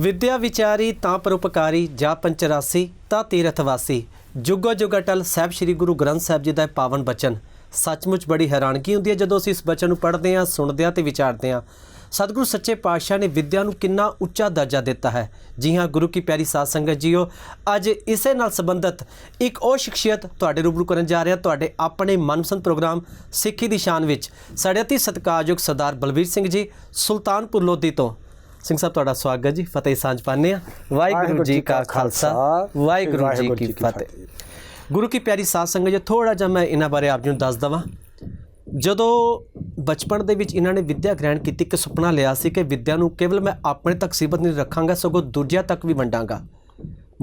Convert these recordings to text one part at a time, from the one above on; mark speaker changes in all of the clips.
Speaker 1: ਵਿਦਿਆ ਵਿਚਾਰੀ ਤਾਂ ਪਰਉਪਕਾਰੀ ਜਾਂ ਪੰਚਰਾਸੀ ਤਾਂ ਤੀਰਥ ਵਾਸੀ ਜੁਗੋ ਜੁਗ ਅਟਲ ਸਾਹਿਬ ਸ੍ਰੀ ਗੁਰੂ ਗ੍ਰੰਥ ਸਾਹਿਬ ਜੀ ਦਾ ਪਾਵਨ ਬਚਨ। ਸੱਚਮੁੱਚ ਬੜੀ ਹੈਰਾਨਗੀ ਹੁੰਦੀ ਹੈ ਜਦੋਂ ਅਸੀਂ ਇਸ ਬਚਨ ਨੂੰ ਪੜ੍ਹਦੇ ਹਾਂ, ਸੁਣਦੇ ਹਾਂ ਤੇ ਵਿਚਾਰਦੇ ਹਾਂ। ਸਤਿਗੁਰੂ ਸੱਚੇ ਪਾਤਸ਼ਾਹ ਨੇ ਵਿਦਿਆ ਨੂੰ ਕਿੰਨਾ ਉੱਚਾ ਦਰਜਾ ਦਿੱਤਾ ਹੈ। ਜੀ ਹਾਂ, ਗੁਰੂ ਕੀ ਪਿਆਰੀ ਸਾਧ ਸੰਗਤ ਜੀਓ, ਅੱਜ ਇਸੇ ਨਾਲ ਸੰਬੰਧਿਤ ਇੱਕ ਉਹ ਸ਼ਖਸੀਅਤ ਤੁਹਾਡੇ ਰੂਬਰੂ ਕਰਨ ਜਾ ਰਿਹਾ, ਤੁਹਾਡੇ ਆਪਣੇ ਮਨਪਸੰਦ ਪ੍ਰੋਗਰਾਮ ਸਿੱਖੀ ਦੀ ਸ਼ਾਨ ਵਿੱਚ। ਸਾਡੇ ਅਤੀ ਸਤਿਕਾਰਯੋਗ ਸਰਦਾਰ ਬਲਵੀਰ ਸਿੰਘ ਜੀ, ਸੁਲਤਾਨਪੁਰ ਲੋਧੀ ਤੋਂ। ਸਿੰਘ ਸਾਹਿਬ ਤੁਹਾਡਾ ਸਵਾਗਤ ਜੀ। ਫਤਿਹ ਸਾਂਝ ਪਾਉਂਦੇ ਆ ਵਾਹਿਗੁਰੂ ਜੀ ਕਾ ਖਾਲਸਾ। ਵਾਹਿਗੁਰੂ ਜੀ ਕੀ ਫਤਿਹ। ਗੁਰੂ ਕੀ ਪਿਆਰੀ ਸਾਧ ਸੰਗਤ ਜੀ ਥੋੜਾ ਜਿਹਾ ਮੈਂ ਇਹਨਾਂ ਬਾਰੇ ਆਪ ਜੀ ਨੂੰ ਦੱਸ ਦਵਾਂ। ਜਦੋਂ ਬਚਪਨ ਦੇ ਵਿੱਚ ਇਹਨਾਂ ਨੇ ਵਿੱਦਿਆ ਗ੍ਰਹਿਣ ਕੀਤੀ ਕਿ ਸੁਪਨਾ ਲਿਆ ਸੀ ਕਿ ਵਿੱਦਿਆ ਨੂੰ ਕੇਵਲ ਮੈਂ ਆਪਣੇ ਤੱਕ ਸੀਮਤ ਨਹੀਂ ਰੱਖਾਂਗਾ ਸਗੋਂ ਦੂਜਿਆਂ ਤੱਕ ਵੀ ਵੰਡਾਂਗਾ।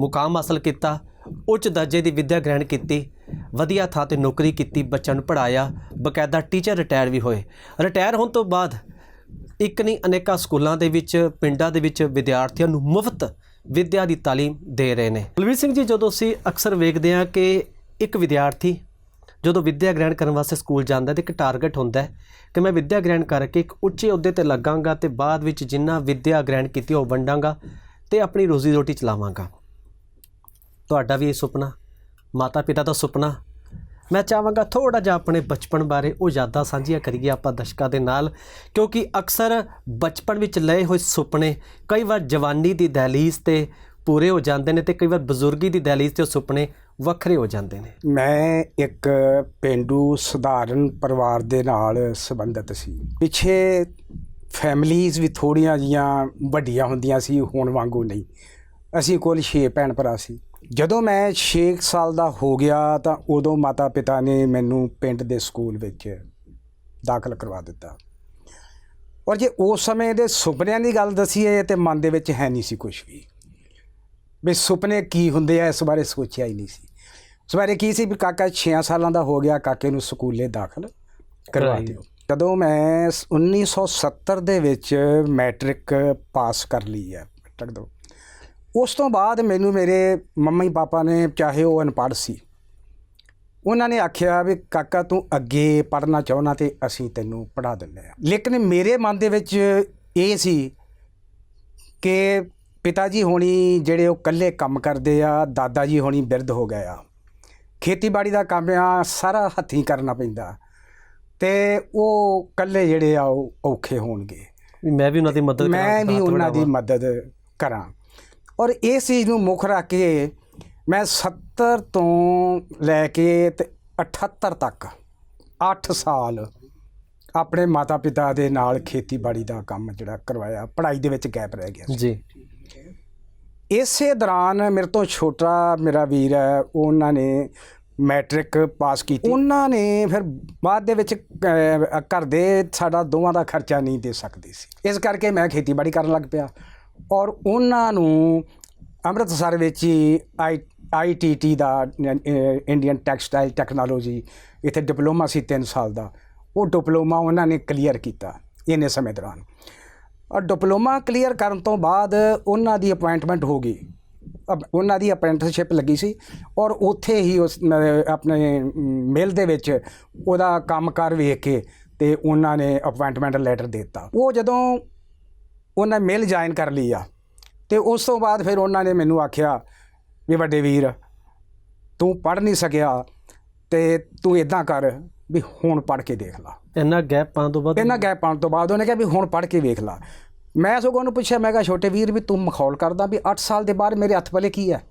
Speaker 1: ਮੁਕਾਮ ਹਾਸਲ ਕੀਤਾ ਉੱਚ ਦਰਜੇ ਦੀ ਵਿੱਦਿਆ ਗ੍ਰਹਿਣ ਕੀਤੀ ਵਧੀਆ ਥਾਂ ਤੇ ਨੌਕਰੀ ਕੀਤੀ ਬੱਚਿਆਂ ਨੂੰ ਪੜਾਇਆ ਬਕਾਇਦਾ ਟੀਚਰ ਰਿਟਾਇਰ ਵੀ ਹੋਏ। ਰਿਟਾਇਰ ਹੋਣ ਤੋਂ ਬਾਅਦ ਇੱਕ ਨਹੀਂ, ਅਨੇਕਾਂ ਸਕੂਲਾਂ ਦੇ ਵਿੱਚ, ਪਿੰਡਾਂ ਦੇ ਵਿੱਚ ਵਿਦਿਆਰਥੀਆਂ ਨੂੰ ਮੁਫਤ ਵਿੱਦਿਆ ਦੀ ਤਾਲੀਮ ਦੇ ਰਹੇ ਨੇ। ਬਲਵੀਰ ਸਿੰਘ ਜੀ, ਜਦੋਂ ਅਸੀਂ ਅਕਸਰ ਵੇਖਦੇ ਹਾਂ ਕਿ ਇੱਕ ਵਿਦਿਆਰਥੀ ਜਦੋਂ ਵਿੱਦਿਆ ਗ੍ਰਹਿਣ ਕਰਨ ਵਾਸਤੇ ਸਕੂਲ ਜਾਂਦਾ ਤੇ ਇੱਕ ਟਾਰਗੇਟ ਹੁੰਦਾ ਹੈ ਕਿ ਮੈਂ ਵਿੱਦਿਆ ਗ੍ਰਹਿਣ ਕਰਕੇ ਇੱਕ ਉੱਚੇ ਅਹੁਦੇ ਤੇ ਲੱਗਾਂਗਾ ਤੇ ਬਾਅਦ ਵਿੱਚ ਜਿੰਨਾ ਵਿੱਦਿਆ ਗ੍ਰਹਿਣ ਕੀਤੀ ਉਹ ਵੰਡਾਂਗਾ ਤੇ ਆਪਣੀ ਰੋਜ਼ੀ ਰੋਟੀ ਚਲਾਵਾਂਗਾ। ਤੁਹਾਡਾ ਵੀ ਇਹ ਸੁਪਨਾ ਮਾਤਾ ਪਿਤਾ ਦਾ ਸੁਪਨਾ ਮੈਂ ਚਾਹਾਂਗਾ ਥੋੜਾ ਜਿਹਾ ਆਪਣੇ ਬਚਪਨ ਬਾਰੇ ਉਹ ਯਾਦਾਂ ਸਾਂਝੀਆਂ ਕਰੀਏ ਆਪਾਂ ਦਰਸ਼ਕਾਂ ਦੇ ਨਾਲ, ਕਿਉਂਕਿ ਅਕਸਰ ਬਚਪਨ ਵਿੱਚ ਲਏ ਹੋਏ ਸੁਪਨੇ ਕਈ ਵਾਰ ਜਵਾਨੀ ਦੀ ਦਹਲੀਜ਼ ਤੇ ਪੂਰੇ ਹੋ ਜਾਂਦੇ ਨੇ ਤੇ ਕਈ ਵਾਰ ਬਜ਼ੁਰਗੀ ਦੀ ਦਹਲੀਜ਼ ਤੇ ਉਹ ਸੁਪਨੇ ਵੱਖਰੇ ਹੋ ਜਾਂਦੇ ਨੇ।
Speaker 2: ਮੈਂ ਇੱਕ ਪਿੰਡੂ ਸਧਾਰਨ ਪਰਿਵਾਰ ਦੇ ਨਾਲ ਸੰਬੰਧਿਤ ਸੀ। ਪਿੱਛੇ ਫੈਮਲੀਆਂ ਵੀ ਥੋੜੀਆਂ ਜੀਆਂ ਵੱਡੀਆਂ ਹੁੰਦੀਆਂ ਸੀ, ਹੁਣ ਵਾਂਗੂ ਨਹੀਂ। ਅਸੀਂ ਕੋਲ 6 ਭੈਣ ਭਰਾ ਸੀ। ਜਦੋਂ ਮੈਂ 6 ਸਾਲ ਦਾ ਹੋ ਗਿਆ ਤਾਂ ਉਦੋਂ ਮਾਤਾ ਪਿਤਾ ਨੇ ਮੈਨੂੰ ਪਿੰਡ ਦੇ ਸਕੂਲ ਵਿੱਚ ਦਾਖਲ ਕਰਵਾ ਦਿੱਤਾ। ਔਰ ਜੇ ਉਸ ਸਮੇਂ ਦੇ ਸੁਪਨਿਆਂ ਦੀ ਗੱਲ ਦਸੀਏ ਤੇ ਮਨ ਦੇ ਵਿੱਚ ਹੈ ਨਹੀਂ ਸੀ ਕੁਝ ਵੀ। ਵੀ ਸੁਪਨੇ ਕੀ ਹੁੰਦੇ ਆ ਇਸ ਬਾਰੇ ਸੋਚਿਆ ਹੀ ਨਹੀਂ ਸੀ। ਉਸ ਬਾਰੇ ਕੀ ਸੀ ਵੀ ਕਾਕਾ 6 ਸਾਲਾਂ ਦਾ ਹੋ ਗਿਆ ਕਾਕੇ ਨੂੰ ਸਕੂਲੇ ਦਾਖਲ ਕਰਵਾ। ਦਿਓ। ਜਦੋਂ ਮੈਂ ਸ- 1970 ਦੇ ਵਿੱਚ ਮੈਟ੍ਰਿਕ ਪਾਸ ਕਰ ਲਈ ਹੈ ਮੈਟ੍ਰਿਕ ਤੋਂ ਉਸ ਤੋਂ ਬਾਅਦ ਮੈਨੂੰ ਮੇਰੇ ਮੰਮੀ ਪਾਪਾ ਨੇ ਚਾਹੇ ਉਹ ਅਨਪੜ੍ਹ ਸੀ ਉਹਨਾਂ ਨੇ ਆਖਿਆ ਵੀ ਕਾਕਾ ਤੂੰ ਅੱਗੇ ਪੜ੍ਹਨਾ ਚਾਹੁੰਦਾ ਤੇ ਅਸੀਂ ਤੈਨੂੰ ਪੜ੍ਹਾ ਦਿੰਦੇ ਆ ਲੇਕਿਨ ਮੇਰੇ ਮਨ ਦੇ ਵਿੱਚ ਇਹ ਸੀ ਕਿ ਪਿਤਾ ਜੀ ਹੋਣੀ ਜਿਹੜੇ ਉਹ ਇਕੱਲੇ ਕੰਮ ਕਰਦੇ ਆ ਦਾਦਾ ਜੀ ਹੋਣੀ ਬਿਰਧ ਹੋ ਗਏ ਆ। ਖੇਤੀਬਾੜੀ ਦਾ ਕੰਮ ਆ ਸਾਰਾ ਹੱਥੀਂ ਕਰਨਾ ਪੈਂਦਾ। ਤੇ ਉਹ ਇਕੱਲੇ ਜਿਹੜੇ ਆ ਉਹ ਔਖੇ ਹੋਣਗੇ।
Speaker 1: ਮੈਂ ਵੀ ਉਹਨਾਂ ਦੀ ਮਦਦ ਕਰਾਂ
Speaker 2: ਮੈਂ ਵੀ ਉਹਨਾਂ ਦੀ। ਮਦਦ ਕਰਾਂ। ਔਰ ਇਸ ਚੀਜ਼ ਨੂੰ ਮੁੱਖ ਰੱਖ ਕੇ ਮੈਂ 70 ਤੋਂ ਲੈ ਕੇ ਤੇ 78 ਤੱਕ 8 ਸਾਲ ਆਪਣੇ ਮਾਤਾ ਪਿਤਾ ਦੇ ਨਾਲ ਖੇਤੀਬਾੜੀ ਦਾ ਕੰਮ ਜਿਹੜਾ ਕਰਵਾਇਆ ਪੜ੍ਹਾਈ ਦੇ ਵਿੱਚ ਗੈਪ ਰਹਿ ਗਿਆ
Speaker 1: ਜੀ।
Speaker 2: ਇਸੇ ਦੌਰਾਨ ਮੇਰੇ ਤੋਂ ਛੋਟਾ ਮੇਰਾ ਵੀਰ ਹੈ ਉਹਨਾਂ ਨੇ ਮੈਟ੍ਰਿਕ ਪਾਸ ਕੀਤੀ। ਉਹਨਾਂ ਨੇ ਫਿਰ ਬਾਅਦ ਦੇ ਵਿੱਚ ਘਰ ਦੇ ਸਾਡਾ ਦੋਵਾਂ ਦਾ ਖਰਚਾ ਨਹੀਂ ਦੇ ਸਕਦੇ ਸੀ। ਇਸ ਕਰਕੇ ਮੈਂ ਖੇਤੀਬਾੜੀ ਕਰਨ ਲੱਗ ਪਿਆ। ਔਰ ਉਹਨਾਂ ਨੂੰ ਅੰਮ੍ਰਿਤਸਰ ਵਿੱਚ ਹੀ ਆਈ ਆਈਟੀਟੀ ਦਾ ਇੰਡੀਅਨ ਟੈਕਸਟਾਈਲ ਟੈਕਨੋਲੋਜੀ, ਇੱਥੇ ਡਿਪਲੋਮਾ ਸੀ 3 ਸਾਲ ਦਾ। ਉਹ ਡਿਪਲੋਮਾ ਉਹਨਾਂ ਨੇ ਕਲੀਅਰ ਕੀਤਾ ਇੰਨੇ ਸਮੇਂ ਦੌਰਾਨ। ਔਰ ਡਿਪਲੋਮਾ ਕਲੀਅਰ ਕਰਨ ਤੋਂ ਬਾਅਦ ਉਹਨਾਂ ਦੀ ਅਪਾਇੰਟਮੈਂਟ ਹੋ ਗਈ। ਅਬ ਉਹਨਾਂ ਦੀ ਅਪ੍ਰੈਂਟਿਸਸ਼ਿਪ ਲੱਗੀ ਸੀ ਔਰ ਉੱਥੇ ਹੀ ਉਸ ਆਪਣੇ ਮਿਲ ਦੇ ਵਿੱਚ ਉਹਦਾ ਕੰਮਕਾਰ ਵੇਖ ਕੇ ਤੇ ਉਹਨਾਂ ਨੇ ਅਪਾਇੰਟਮੈਂਟ ਲੈਟਰ ਦੇ ਦਿੱਤਾ। ਉਹ ਜਦੋਂ ਉਹਨਾਂ ਮਿਲ ਜੁਆਇਨ ਕਰ ਲਈ ਆ। ਤੇ ਉਸ ਤੋਂ ਬਾਅਦ ਫਿਰ ਉਹਨਾਂ ਨੇ ਮੈਨੂੰ ਆਖਿਆ ਵੀ ਵੱਡੇ ਵੀਰ ਤੂੰ ਪੜ੍ਹ ਨਹੀਂ ਸਕਿਆ ਤੇ ਤੂੰ ਇਦਾਂ ਕਰ ਵੀ ਹੁਣ ਪੜ੍ਹ ਕੇ ਦੇਖ ਲਾ।
Speaker 1: ਇੰਨਾ ਗੈਪ ਪਾਉਣ ਤੋਂ ਬਾਅਦ?
Speaker 2: ਇਹਨਾਂ ਗੈਪ ਪਾਉਣ ਤੋਂ ਬਾਅਦ ਉਹਨੇ ਕਿਹਾ ਵੀ ਹੁਣ ਪੜ੍ਹ ਕੇ ਵੇਖ ਲਾ। ਮੈਂ ਸਗੋਂ ਉਹਨੂੰ ਪੁੱਛਿਆ ਮੈਂ ਕਿਹਾ ਛੋਟੇ ਵੀਰ ਵੀ ਤੂੰ ਮਖੌਲ ਕਰਦਾ ਵੀ 8 ਸਾਲ ਦੇ ਬਾਅਦ ਮੇਰੇ ਹੱਥ ਪਲੇ ਕੀ ਹੈ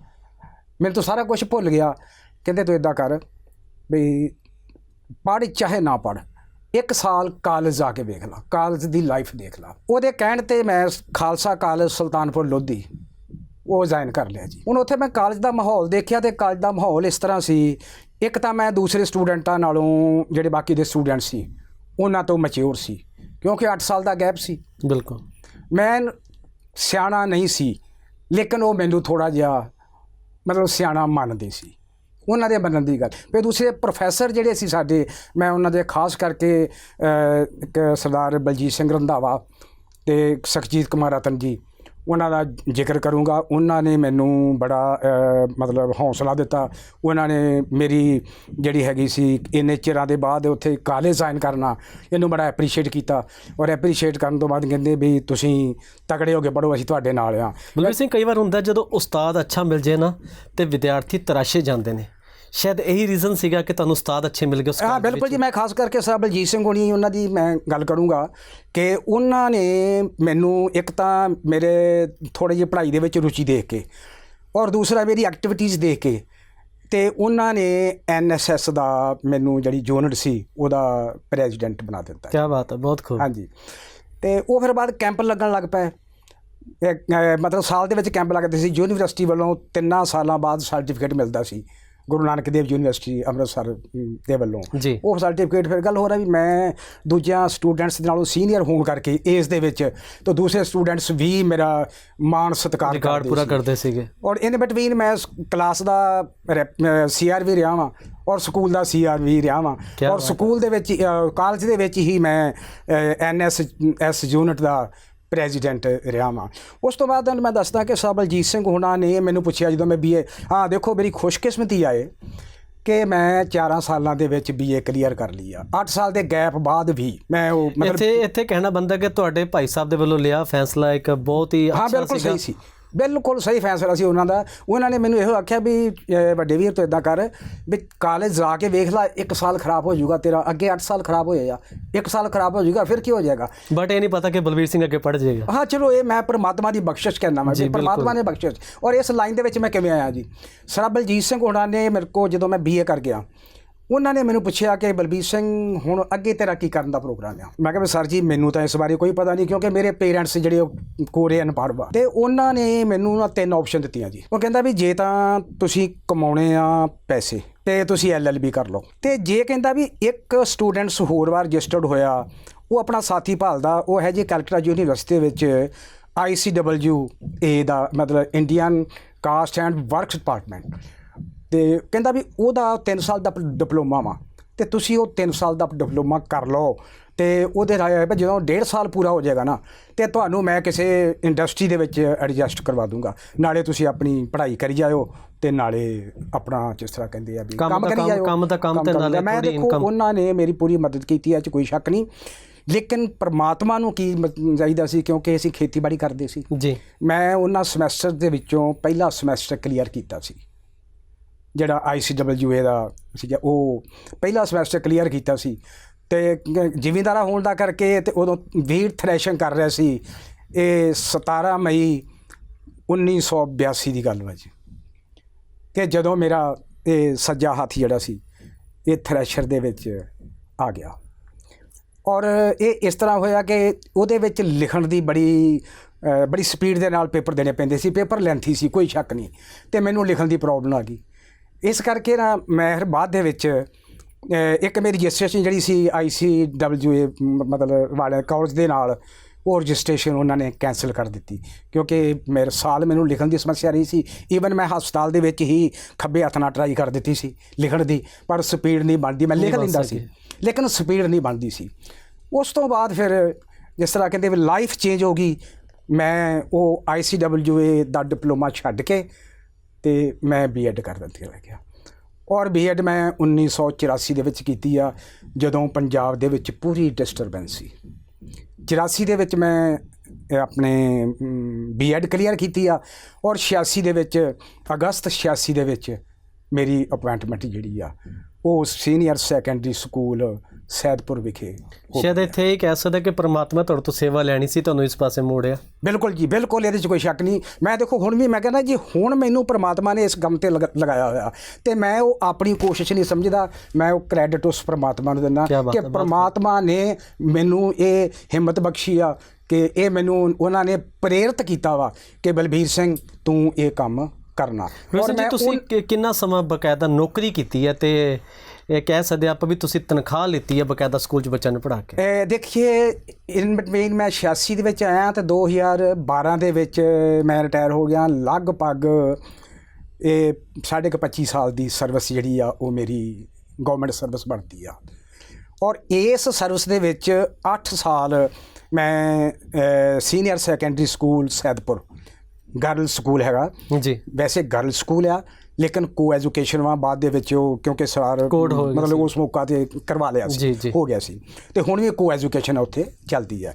Speaker 2: ਮੈਨੂੰ ਤਾਂ ਸਾਰਾ ਕੁਝ ਭੁੱਲ ਗਿਆ। ਕਹਿੰਦੇ ਤੂੰ ਇਦਾਂ ਕਰ ਵੀ ਪੜ੍ਹ ਚਾਹੇ ਨਾ ਪੜ੍ਹ। ਇੱਕ ਸਾਲ ਕਾਲਜ ਜਾ ਕੇ ਵੇਖ ਲਾ ਕਾਲਜ ਦੀ ਲਾਈਫ ਦੇਖ ਲਾ। ਉਹਦੇ ਕਹਿਣ ਤੇ ਮੈਂ ਖਾਲਸਾ ਕਾਲਜ ਸੁਲਤਾਨਪੁਰ ਲੋਧੀ ਉਹ ਜੁਆਇਨ ਕਰ ਲਿਆ ਜੀ। ਹੁਣ ਉੱਥੇ ਮੈਂ ਕਾਲਜ ਦਾ ਮਾਹੌਲ ਦੇਖਿਆ ਤੇ ਕਾਲਜ ਦਾ ਮਾਹੌਲ ਇਸ ਤਰ੍ਹਾਂ ਸੀ ਇੱਕ ਤਾਂ ਮੈਂ ਦੂਸਰੇ ਸਟੂਡੈਂਟਾਂ ਨਾਲੋਂ ਜਿਹੜੇ ਬਾਕੀ ਦੇ ਸਟੂਡੈਂਟ ਸੀ ਉਹਨਾਂ ਤੋਂ ਮੈਚੁਰ ਸੀ ਕਿਉਂਕਿ 8 ਸਾਲ ਦਾ ਗੈਪ ਸੀ।
Speaker 1: ਬਿਲਕੁਲ।
Speaker 2: ਮੈਂ ਸਿਆਣਾ ਨਹੀਂ ਸੀ ਲੇਕਿਨ ਉਹ ਮੈਨੂੰ ਥੋੜਾ ਜਿਹਾ ਮਤਲਬ ਸਿਆਣਾ ਮੰਨਦੇ ਸੀ। ਉਹਨਾਂ ਦੇ ਮੰਨਣ ਦੀ ਗੱਲ। ਫਿਰ ਦੂਸਰੇ ਪ੍ਰੋਫੈਸਰ ਜਿਹੜੇ ਸੀ ਸਾਡੇ, ਮੈਂ ਉਹਨਾਂ ਦੇ ਖਾਸ ਕਰਕੇ ਸਰਦਾਰ ਬਲਜੀਤ ਸਿੰਘ ਰੰਧਾਵਾ ਤੇ ਸਖਜੀਤ ਕੁਮਾਰ ਰਤਨ ਜੀ, ਉਹਨਾਂ ਦਾ ਜ਼ਿਕਰ ਕਰੂੰਗਾ। ਉਹਨਾਂ ਨੇ ਮੈਨੂੰ ਬੜਾ ਮਤਲਬ ਹੌਸਲਾ ਦਿੱਤਾ। ਉਹਨਾਂ ਨੇ ਮੇਰੀ ਜਿਹੜੀ ਹੈਗੀ ਸੀ, ਇੰਨੇ ਚਿਰਾਂ ਦੇ ਬਾਅਦ ਉੱਥੇ ਕਾਲਜ ਸਾਈਨ ਕਰਨਾ, ਇਹਨੂੰ ਬੜਾ ਐਪਰੀਸ਼ੀਏਟ ਕੀਤਾ। ਔਰ ਐਪਰੀਸ਼ੀਏਟ ਕਰਨ ਤੋਂ ਬਾਅਦ ਕਹਿੰਦੇ ਵੀ ਤੁਸੀਂ ਤਕੜੇ ਹੋ ਕੇ ਪੜੋ ਅਸੀਂ ਤੁਹਾਡੇ ਨਾਲ ਆ।
Speaker 1: ਬਲਵੀਰ ਸਿੰਘ, ਕਈ ਵਾਰ ਹੁੰਦਾ ਜਦੋਂ ਉਸਤਾਦ ਅੱਛਾ ਮਿਲ ਜੇ ਨਾ, ਤੇ ਵਿਦਿਆਰਥੀ ਤਰਾਸ਼ੇ ਜਾਂਦੇ ਨੇ। ਸ਼ਾਇਦ ਇਹੀ ਰੀਜ਼ਨ ਸੀਗਾ ਕਿ ਤੁਹਾਨੂੰ ਉਸਤਾਦ ਅੱਛੇ ਮਿਲ ਗਏ ਉਸ
Speaker 2: ਹਾਂ। ਬਿਲਕੁਲ ਜੀ ਮੈਂ ਖਾਸ ਕਰਕੇ ਸਰ ਬਲਜੀਤ ਸਿੰਘ ਹੋਣੀ ਉਹਨਾਂ ਦੀ ਮੈਂ ਗੱਲ ਕਰੂੰਗਾ ਕਿ ਉਹਨਾਂ ਨੇ ਮੈਨੂੰ ਇੱਕ ਤਾਂ ਮੇਰੇ ਥੋੜੀ ਜਿਹੀ ਪੜ੍ਹਾਈ ਦੇ ਵਿੱਚ ਰੁਚੀ ਦੇਖ ਕੇ ਔਰ ਦੂਸਰਾ ਮੇਰੀ ਐਕਟੀਵਿਟੀਜ਼ ਦੇਖ ਕੇ ਤੇ ਉਹਨਾਂ ਨੇ ਐਨਐਸਐਸ ਦਾ ਮੈਨੂੰ ਜਿਹੜੀ ਯੂਨਿਟ ਸੀ ਉਹਦਾ ਪ੍ਰੈਜ਼ੀਡੈਂਟ ਬਣਾ ਦਿੱਤਾ।
Speaker 1: ਕਿਆ ਬਾਤ ਹੈ ਬਹੁਤ ਖੂਬ।
Speaker 2: ਹਾਂਜੀ। ਤੇ ਉਹ ਫਿਰ ਬਾਅਦ ਕੈਂਪ ਲੱਗਣ ਲੱਗ ਪਏ। ਮਤਲਬ ਸਾਲ ਦੇ ਵਿੱਚ ਕੈਂਪ ਲੱਗਦੇ ਸੀ। ਯੂਨੀਵਰਸਿਟੀ ਵੱਲੋਂ ਤਿੰਨਾਂ ਸਾਲਾਂ ਬਾਅਦ ਸਰਟੀਫਿਕੇਟ ਮਿਲਦਾ ਸੀ। ਗੁਰੂ ਨਾਨਕ ਦੇਵ ਯੂਨੀਵਰਸਿਟੀ ਅੰਮ੍ਰਿਤਸਰ ਅਮ, ਦੇ ਵੱਲੋਂ
Speaker 1: ਜੀ
Speaker 2: ਉਹ ਸਰਟੀਫਿਕੇਟ ਫਿਰ ਗੱਲ ਹੋ ਰਹੀ ਵੀ ਮੈਂ ਦੂਜਿਆਂ ਸਟੂਡੈਂਟਸ ਦੇ ਨਾਲੋਂ ਸੀਨੀਅਰ ਹੋਣ ਕਰਕੇ ਏਜ ਦੇ ਵਿੱਚ ਤਾਂ ਦੂਸਰੇ ਸਟੂਡੈਂਟਸ ਵੀ ਮੇਰਾ ਮਾਣ ਸਤਿਕਾਰ ਕਰਦੇ
Speaker 1: ਪੂਰਾ। ਕਰਦੇ ਸੀਗੇ
Speaker 2: ਔਰ ਇਨ ਬਿਟਵੀਨ ਮੈਂ ਕਲਾਸ ਦਾ ਸੀਆਰਵੀ ਰਿਹਾ ਵਾਂ ਔਰ ਸਕੂਲ ਦਾ ਸੀਆਰਵੀ ਰਿਹਾ ਵਾਂ ਔਰ। ਸਕੂਲ ਦੇ ਵਿੱਚ ਕਾਲਜ ਦੇ ਵਿੱਚ ਹੀ ਮੈਂ ਐਨਐਸ ਐਸ ਯੂਨਿਟ ਦਾ ਪ੍ਰੈਜ਼ੀਡੈਂਟ ਰਿਹਾ ਵਾਂ। ਉਸ ਤੋਂ ਬਾਅਦ ਮੈਂ ਦੱਸਦਾ ਕਿ ਸਾਹਿਬ ਬਲਜੀਤ ਸਿੰਘ ਹੁਣਾਂ ਨੇ ਮੈਨੂੰ ਪੁੱਛਿਆ ਜਦੋਂ ਮੈਂ ਬੀਏ ਹਾਂ ਦੇਖੋ ਮੇਰੀ ਖੁਸ਼ਕਿਸਮਤੀ ਆਏ ਕਿ ਮੈਂ 4 ਸਾਲਾਂ ਦੇ ਵਿੱਚ ਬੀਏ ਕਲੀਅਰ ਕਰ ਲਈ ਆ। 8 ਸਾਲ ਦੇ ਗੈਪ ਬਾਅਦ ਵੀ ਮੈਂ ਉਹ ਮਤਲਬ
Speaker 1: ਇੱਥੇ ਇੱਥੇ ਕਹਿਣਾ ਬੰਦਾ ਕਿ ਤੁਹਾਡੇ ਭਾਈ ਸਾਹਿਬ ਦੇ ਵੱਲੋਂ ਲਿਆ ਫੈਸਲਾ ਇੱਕ ਬਹੁਤ ਹੀ
Speaker 2: ਹਾਂ
Speaker 1: ਅੱਛਾ
Speaker 2: ਬਿਲਕੁਲ
Speaker 1: ਸੀਗਾ।
Speaker 2: ਸਹੀ ਸੀ। ਬਿਲਕੁਲ ਸਹੀ ਫੈਸਲਾ ਸੀ ਉਹਨਾਂ ਦਾ। ਉਹਨਾਂ ਨੇ ਮੈਨੂੰ ਇਹੋ ਆਖਿਆ ਵੀ ਵੱਡੇ ਵੀਰ ਤੋਂ ਇਦਾਂ ਕਰ ਵੀ ਕਾਲਜ ਜਾ ਕੇ ਵੇਖ ਲੈ ਇੱਕ ਸਾਲ ਖਰਾਬ ਹੋ ਜਾਊਗਾ ਤੇਰਾ ਅੱਗੇ 8 ਸਾਲ ਖਰਾਬ ਹੋਏ ਆ ਇੱਕ ਸਾਲ ਖਰਾਬ ਹੋ ਜਾਊਗਾ ਫਿਰ ਕੀ ਹੋ ਜਾਏਗਾ?
Speaker 1: ਬਟ ਇਹ ਨਹੀਂ ਪਤਾ ਕਿ ਬਲਵੀਰ ਸਿੰਘ ਅੱਗੇ ਪੜ ਜਾਏਗਾ।
Speaker 2: ਹਾਂ ਚਲੋ ਇਹ ਮੈਂ ਪਰਮਾਤਮਾ ਦੀ ਬਖਸ਼ਿਸ਼ ਕਹਿਣਾ ਮੈਂ
Speaker 1: ਜੀ,
Speaker 2: ਵੀ ਪਰਮਾਤਮਾ। ਨੇ ਬਖਸ਼ਿਸ਼। ਔਰ ਇਸ ਲਾਈਨ ਦੇ ਵਿੱਚ ਮੈਂ ਕਿਵੇਂ ਆਇਆ ਜੀ? ਸਰ ਬਲਜੀਤ ਸਿੰਘ ਹੋਣਾ ਨੇ ਮੇਰੇ ਕੋ ਜਦੋਂ ਮੈਂ ਬੀਏ ਕਰ ਗਿਆ ਉਹਨਾਂ ਨੇ ਮੈਨੂੰ ਪੁੱਛਿਆ ਕਿ ਬਲਬੀਰ ਸਿੰਘ, ਹੁਣ ਅੱਗੇ ਤੇਰਾ ਕੀ ਕਰਨ ਦਾ ਪ੍ਰੋਗਰਾਮ ਆ? ਮੈਂ ਕਿਹਾ ਵੀ ਸਰ ਜੀ, ਮੈਨੂੰ ਤਾਂ ਇਸ ਬਾਰੇ ਕੋਈ ਪਤਾ ਨਹੀਂ, ਕਿਉਂਕਿ ਮੇਰੇ ਪੇਰੈਂਟਸ ਜਿਹੜੇ ਉਹ ਕੋਰੇ ਅਨਪੜ੍ਹ ਵਾ ਤੇ ਉਹਨਾਂ ਨੇ ਮੈਨੂੰ ਨਾ ਤਿੰਨ ਆਪਸ਼ਨ ਦਿੱਤੀਆਂ ਜੀ। ਉਹ ਕਹਿੰਦਾ ਵੀ ਜੇ ਤਾਂ ਤੁਸੀਂ ਕਮਾਉਣੇ ਆ ਪੈਸੇ, ਤੇ ਤੁਸੀਂ ਐਲਐਲਬੀ ਕਰ ਲਓ। ਤੇ ਜੇ ਕਹਿੰਦਾ ਵੀ ਇੱਕ ਸਟੂਡੈਂਟਸ ਹੋਰ ਵਾਰ ਰਜਿਸਟਰਡ ਹੋਇਆ, ਉਹ ਆਪਣਾ ਸਾਥੀ ਭਾਲਦਾ, ਉਹ ਹੈ ਜੀ ਕੈਲਕਟਾ ਯੂਨੀਵਰਸਿਟੀ ਦੇ ਵਿੱਚ ICWA ਦਾ ਮਤਲਬ Indian cost and works department. ਤੇ ਕਹਿੰਦਾ ਵੀ ਉਹਦਾ 3 ਸਾਲ ਦਾ ਡਿਪਲੋਮਾ ਵਾ ਤੇ ਤੁਸੀਂ ਉਹ 3 ਸਾਲ ਦਾ ਡਿਪਲੋਮਾ ਕਰ ਲਓ ਤੇ ਉਹਦੇ ਰਾਏ ਵੀ ਜਦੋਂ 1.5 ਸਾਲ ਪੂਰਾ ਹੋ ਜਾਏਗਾ ਨਾ ਤੇ ਤੁਹਾਨੂੰ ਮੈਂ ਕਿਸੇ ਇੰਡਸਟਰੀ ਦੇ ਵਿੱਚ ਐਡਜਸਟ ਕਰਵਾ ਦੂੰਗਾ। ਨਾਲੇ ਤੁਸੀਂ ਆਪਣੀ ਪੜ੍ਹਾਈ ਕਰੀ ਜਾਇਓ ਤੇ ਨਾਲੇ ਆਪਣਾ ਜਿਸ ਤਰ੍ਹਾਂ ਕਹਿੰਦੇ ਆ ਵੀ
Speaker 1: ਕੰਮ ਦਾ ਕੰਮ, ਕੰਮ ਦਾ ਕੰਮ ਤੇ
Speaker 2: ਕਰੀ
Speaker 1: ਨਾਲੇ
Speaker 2: ਜਾਇਓ। ਮੈਂ ਦੇਖੋ। ਉਹਨਾਂ ਨੇ ਮੇਰੀ ਪੂਰੀ ਮਦਦ ਕੀਤੀ ਹੈ ਚ ਕੋਈ ਸ਼ੱਕ ਨਹੀਂ। ਲੇਕਿਨ ਪ੍ਰਮਾਤਮਾ ਨੂੰ ਕੀ ਚਾਹੀਦਾ ਸੀ ਕਿਉਂਕਿ ਅਸੀਂ ਖੇਤੀਬਾੜੀ ਕਰਦੇ ਸੀ।
Speaker 1: ਜੀ।
Speaker 2: ਮੈਂ ਉਹਨਾਂ ਸਮੈਸਟਰ ਦੇ ਵਿੱਚੋਂ ਪਹਿਲਾ ਸਮੈਸਟਰ ਕਲੀਅਰ ਕੀਤਾ ਸੀ। ਜਿਹੜਾ ICWA ਦਾ ਸੀਗਾ, ਉਹ ਪਹਿਲਾ ਸਮੈਸਟਰ ਕਲੀਅਰ ਕੀਤਾ ਸੀ। ਤੇ ਗ- ਜ਼ਿਮੀਂਦਾਰਾ ਹੋਣ ਦਾ ਕਰਕੇ ਤੇ ਉਦੋਂ ਵੀਰ ਥ੍ਰੈਸ਼ਿੰਗ ਕਰ ਰਿਹਾ ਸੀ। ਇਹ 17 ਮਈ 1982 ਦੀ ਗੱਲ ਵਾ ਜੀ। ਕਿ ਜਦੋਂ ਮੇਰਾ ਇਹ ਸੱਜਾ ਹੱਥ ਜਿਹੜਾ ਸੀ, ਇਹ ਥ੍ਰੈਸ਼ਰ ਦੇ ਵਿੱਚ ਆ ਗਿਆ। ਔਰ ਇਹ ਇਸ ਤਰ੍ਹਾਂ ਹੋਇਆ ਕਿ ਉਹਦੇ ਵਿੱਚ ਲਿਖਣ ਦੀ ਬੜੀ ਬੜੀ ਸਪੀਡ ਦੇ ਨਾਲ ਪੇਪਰ ਦੇਣੇ ਪੈਂਦੇ ਸੀ। ਪੇਪਰ ਲੈਂਥੀ ਸੀ, ਕੋਈ ਸ਼ੱਕ ਨਹੀਂ। ਤੇ ਮੈਨੂੰ ਲਿਖਣ ਦੀ ਪ੍ਰੋਬਲਮ ਆ ਗਈ। ਇਸ ਕਰਕੇ ਨਾ ਮੈਂ ਫਿਰ ਬਾਅਦ ਦੇ ਵਿੱਚ ਇੱਕ ਮੇਰੀ ਰਜਿਸਟ੍ਰੇਸ਼ਨ ਜਿਹੜੀ ਸੀ ਆਈਸੀਡਬਲਯੂਏ ਮਤਲਬ ਵਾਲੇ ਕਾਲਜ ਦੇ ਨਾਲ ਉਹ ਰਜਿਸਟ੍ਰੇਸ਼ਨ ਉਹਨਾਂ ਨੇ ਕੈਨਸਲ ਕਰ ਦਿੱਤੀ। ਕਿਉਂਕਿ ਮੇਰੇ ਸਾਲ ਮੈਨੂੰ ਲਿਖਣ ਦੀ ਸਮੱਸਿਆ ਰਹੀ ਸੀ। ਈਵਨ ਮੈਂ ਹਸਪਤਾਲ ਦੇ ਵਿੱਚ ਹੀ ਖੱਬੇ ਹੱਥ ਨਾਲ ਟਰਾਈ ਕਰ ਦਿੱਤੀ ਸੀ ਲਿਖਣ ਦੀ ਪਰ ਸਪੀਡ ਨਹੀਂ ਬਣਦੀ। ਮੈਂ ਲਿਖ ਲੈਂਦਾ। ਸੀ। ਲੇਕਿਨ ਸਪੀਡ ਨਹੀਂ ਬਣਦੀ ਸੀ। ਉਸ ਤੋਂ ਬਾਅਦ ਫਿਰ ਜਿਸ ਤਰ੍ਹਾਂ ਕਹਿੰਦੇ ਵੀ ਲਾਈਫ ਚੇਂਜ ਹੋ ਗਈ ਮੈਂ ਉਹ ICWA ਦਾ ਡਿਪਲੋਮਾ ਛੱਡ ਕੇ ਤੇ ਮੈਂ ਬੀਐਡ ਕਰ ਦਿੱਤੀ ਲੱਗ ਗਿਆ। ਔਰ ਬੀਐਡ ਮੈਂ 1984 ਦੇ ਵਿੱਚ ਕੀਤੀ ਆ, ਜਦੋਂ ਪੰਜਾਬ ਦੇ ਵਿੱਚ ਪੂਰੀ ਡਿਸਟਰਬੈਂਸ ਸੀ। 84 ਦੇ ਵਿੱਚ ਮੈਂ ਇਹ ਆਪਣੇ ਬੀਐਡ ਕਲੀਅਰ ਕੀਤੀ ਆ ਔਰ 86 ਦੇ ਵਿੱਚ, ਅਗਸਤ 86 ਦੇ ਵਿੱਚ ਮੇਰੀ ਅਪਾਇੰਟਮੈਂਟ ਜਿਹੜੀ ਆ, ਉਹ ਸੀਨੀਅਰ ਸੈਕੰਡਰੀ ਸਕੂਲ ਸੈਦਪੁਰ ਵਿਖੇ
Speaker 1: ਸ਼ਾਇਦ ਇੱਥੇ ਇਹ ਕਹਿ ਸਕਦਾ ਕਿ ਪ੍ਰਮਾਤਮਾ ਤੁਹਾਡੇ ਤੋਂ ਸੇਵਾ ਲੈਣੀ ਸੀ ਤੁਹਾਨੂੰ ਇਸ ਪਾਸੇ ਮੋੜਿਆ।
Speaker 2: ਬਿਲਕੁਲ ਜੀ ਬਿਲਕੁਲ ਇਹਦੇ 'ਚ ਕੋਈ ਸ਼ੱਕ ਨਹੀਂ। ਮੈਂ ਦੇਖੋ ਹੁਣ ਵੀ ਮੈਂ ਕਹਿੰਦਾ ਜੀ ਹੁਣ ਮੈਨੂੰ ਪ੍ਰਮਾਤਮਾ ਨੇ ਇਸ ਕੰਮ ਤੇ ਲਗਾ- ਲਗਾਇਆ ਹੋਇਆ। ਤੇ ਮੈਂ ਉਹ ਆਪਣੀ ਕੋਸ਼ਿਸ਼ ਨਹੀਂ ਸਮਝਦਾ ਮੈਂ ਉਹ ਕ੍ਰੈਡਿਟ ਉਸ ਪ੍ਰਮਾਤਮਾ ਨੂੰ ਦਿੰਦਾ ਕਿ ਪ੍ਰਮਾਤਮਾ ਨੇ ਮੈਨੂੰ ਇਹ ਹਿੰਮਤ ਬਖਸ਼ੀ ਆ ਕਿ ਇਹ ਮੈਨੂੰ ਉਹਨਾਂ ਨੇ ਪ੍ਰੇਰਿਤ ਕੀਤਾ ਵਾ ਕਿ ਬਲਬੀਰ ਸਿੰਘ ਤੂੰ ਇਹ ਕੰਮ ਕਰਨਾ। ਮੈਂ
Speaker 1: ਤੁਸੀਂ ਕਿੰਨਾ ਸਮਾਂ ਬਕਾਇਦਾ ਨੌਕਰੀ ਕੀਤੀ ਹੈ ਤੇ ਇਹ ਕਹਿ ਸਕਦੇ ਆਪਾਂ ਵੀ ਤੁਸੀਂ ਤਨਖਾਹ ਲਿੱਤੀ ਹੈ ਬਕਾਇਦਾ ਸਕੂਲ 'ਚ ਬੱਚਿਆਂ ਨੂੰ ਪੜ੍ਹਾ ਕੇ।
Speaker 2: ਇਹ ਦੇਖੀਏ ਇਨ ਬਿਟਵੀਨ ਮੈਂ 86 ਦੇ ਵਿੱਚ ਆਇਆ ਤੇ 2012 ਦੇ ਵਿੱਚ ਮੈਂ ਰਿਟਾਇਰ ਹੋ ਗਿਆ। ਲਗਭਗ ਇਹ ਸਾਢੇ ਕੁ 25 ਸਾਲ ਦੀ ਸਰਵਿਸ ਜਿਹੜੀ ਆ ਉਹ ਮੇਰੀ ਗਵਰਨਮੈਂਟ ਸਰਵਿਸ ਬਣਦੀ ਆ। ਔਰ ਇਸ ਸਰਵਿਸ ਦੇ ਵਿੱਚ 8 ਸਾਲ ਮੈਂ senior secondary school Saidpur. Girl school ਹੈਗਾ।
Speaker 1: ਜੀ।
Speaker 2: ਵੈਸੇ ਗਰਲ ਸਕੂਲ ਆ ਲੇਕਿਨ ਕੋ ਐਜੂਕੇਸ਼ਨ ਵਾ ਬਾਅਦ ਦੇ ਵਿੱਚ ਉਹ ਕਿਉਂਕਿ ਸਰ
Speaker 1: ਹੋ
Speaker 2: ਮਤਲਬ। ਉਸ ਮੌਕਾ ਤੇ ਕਰਵਾ ਲਿਆ ਸੀ। ਹੋ ਗਿਆ ਸੀ ਤੇ ਹੁਣ ਵੀ ਕੋ ਐਜੂਕੇਸ਼ਨ ਉੱਥੇ ਚੱਲਦੀ ਆ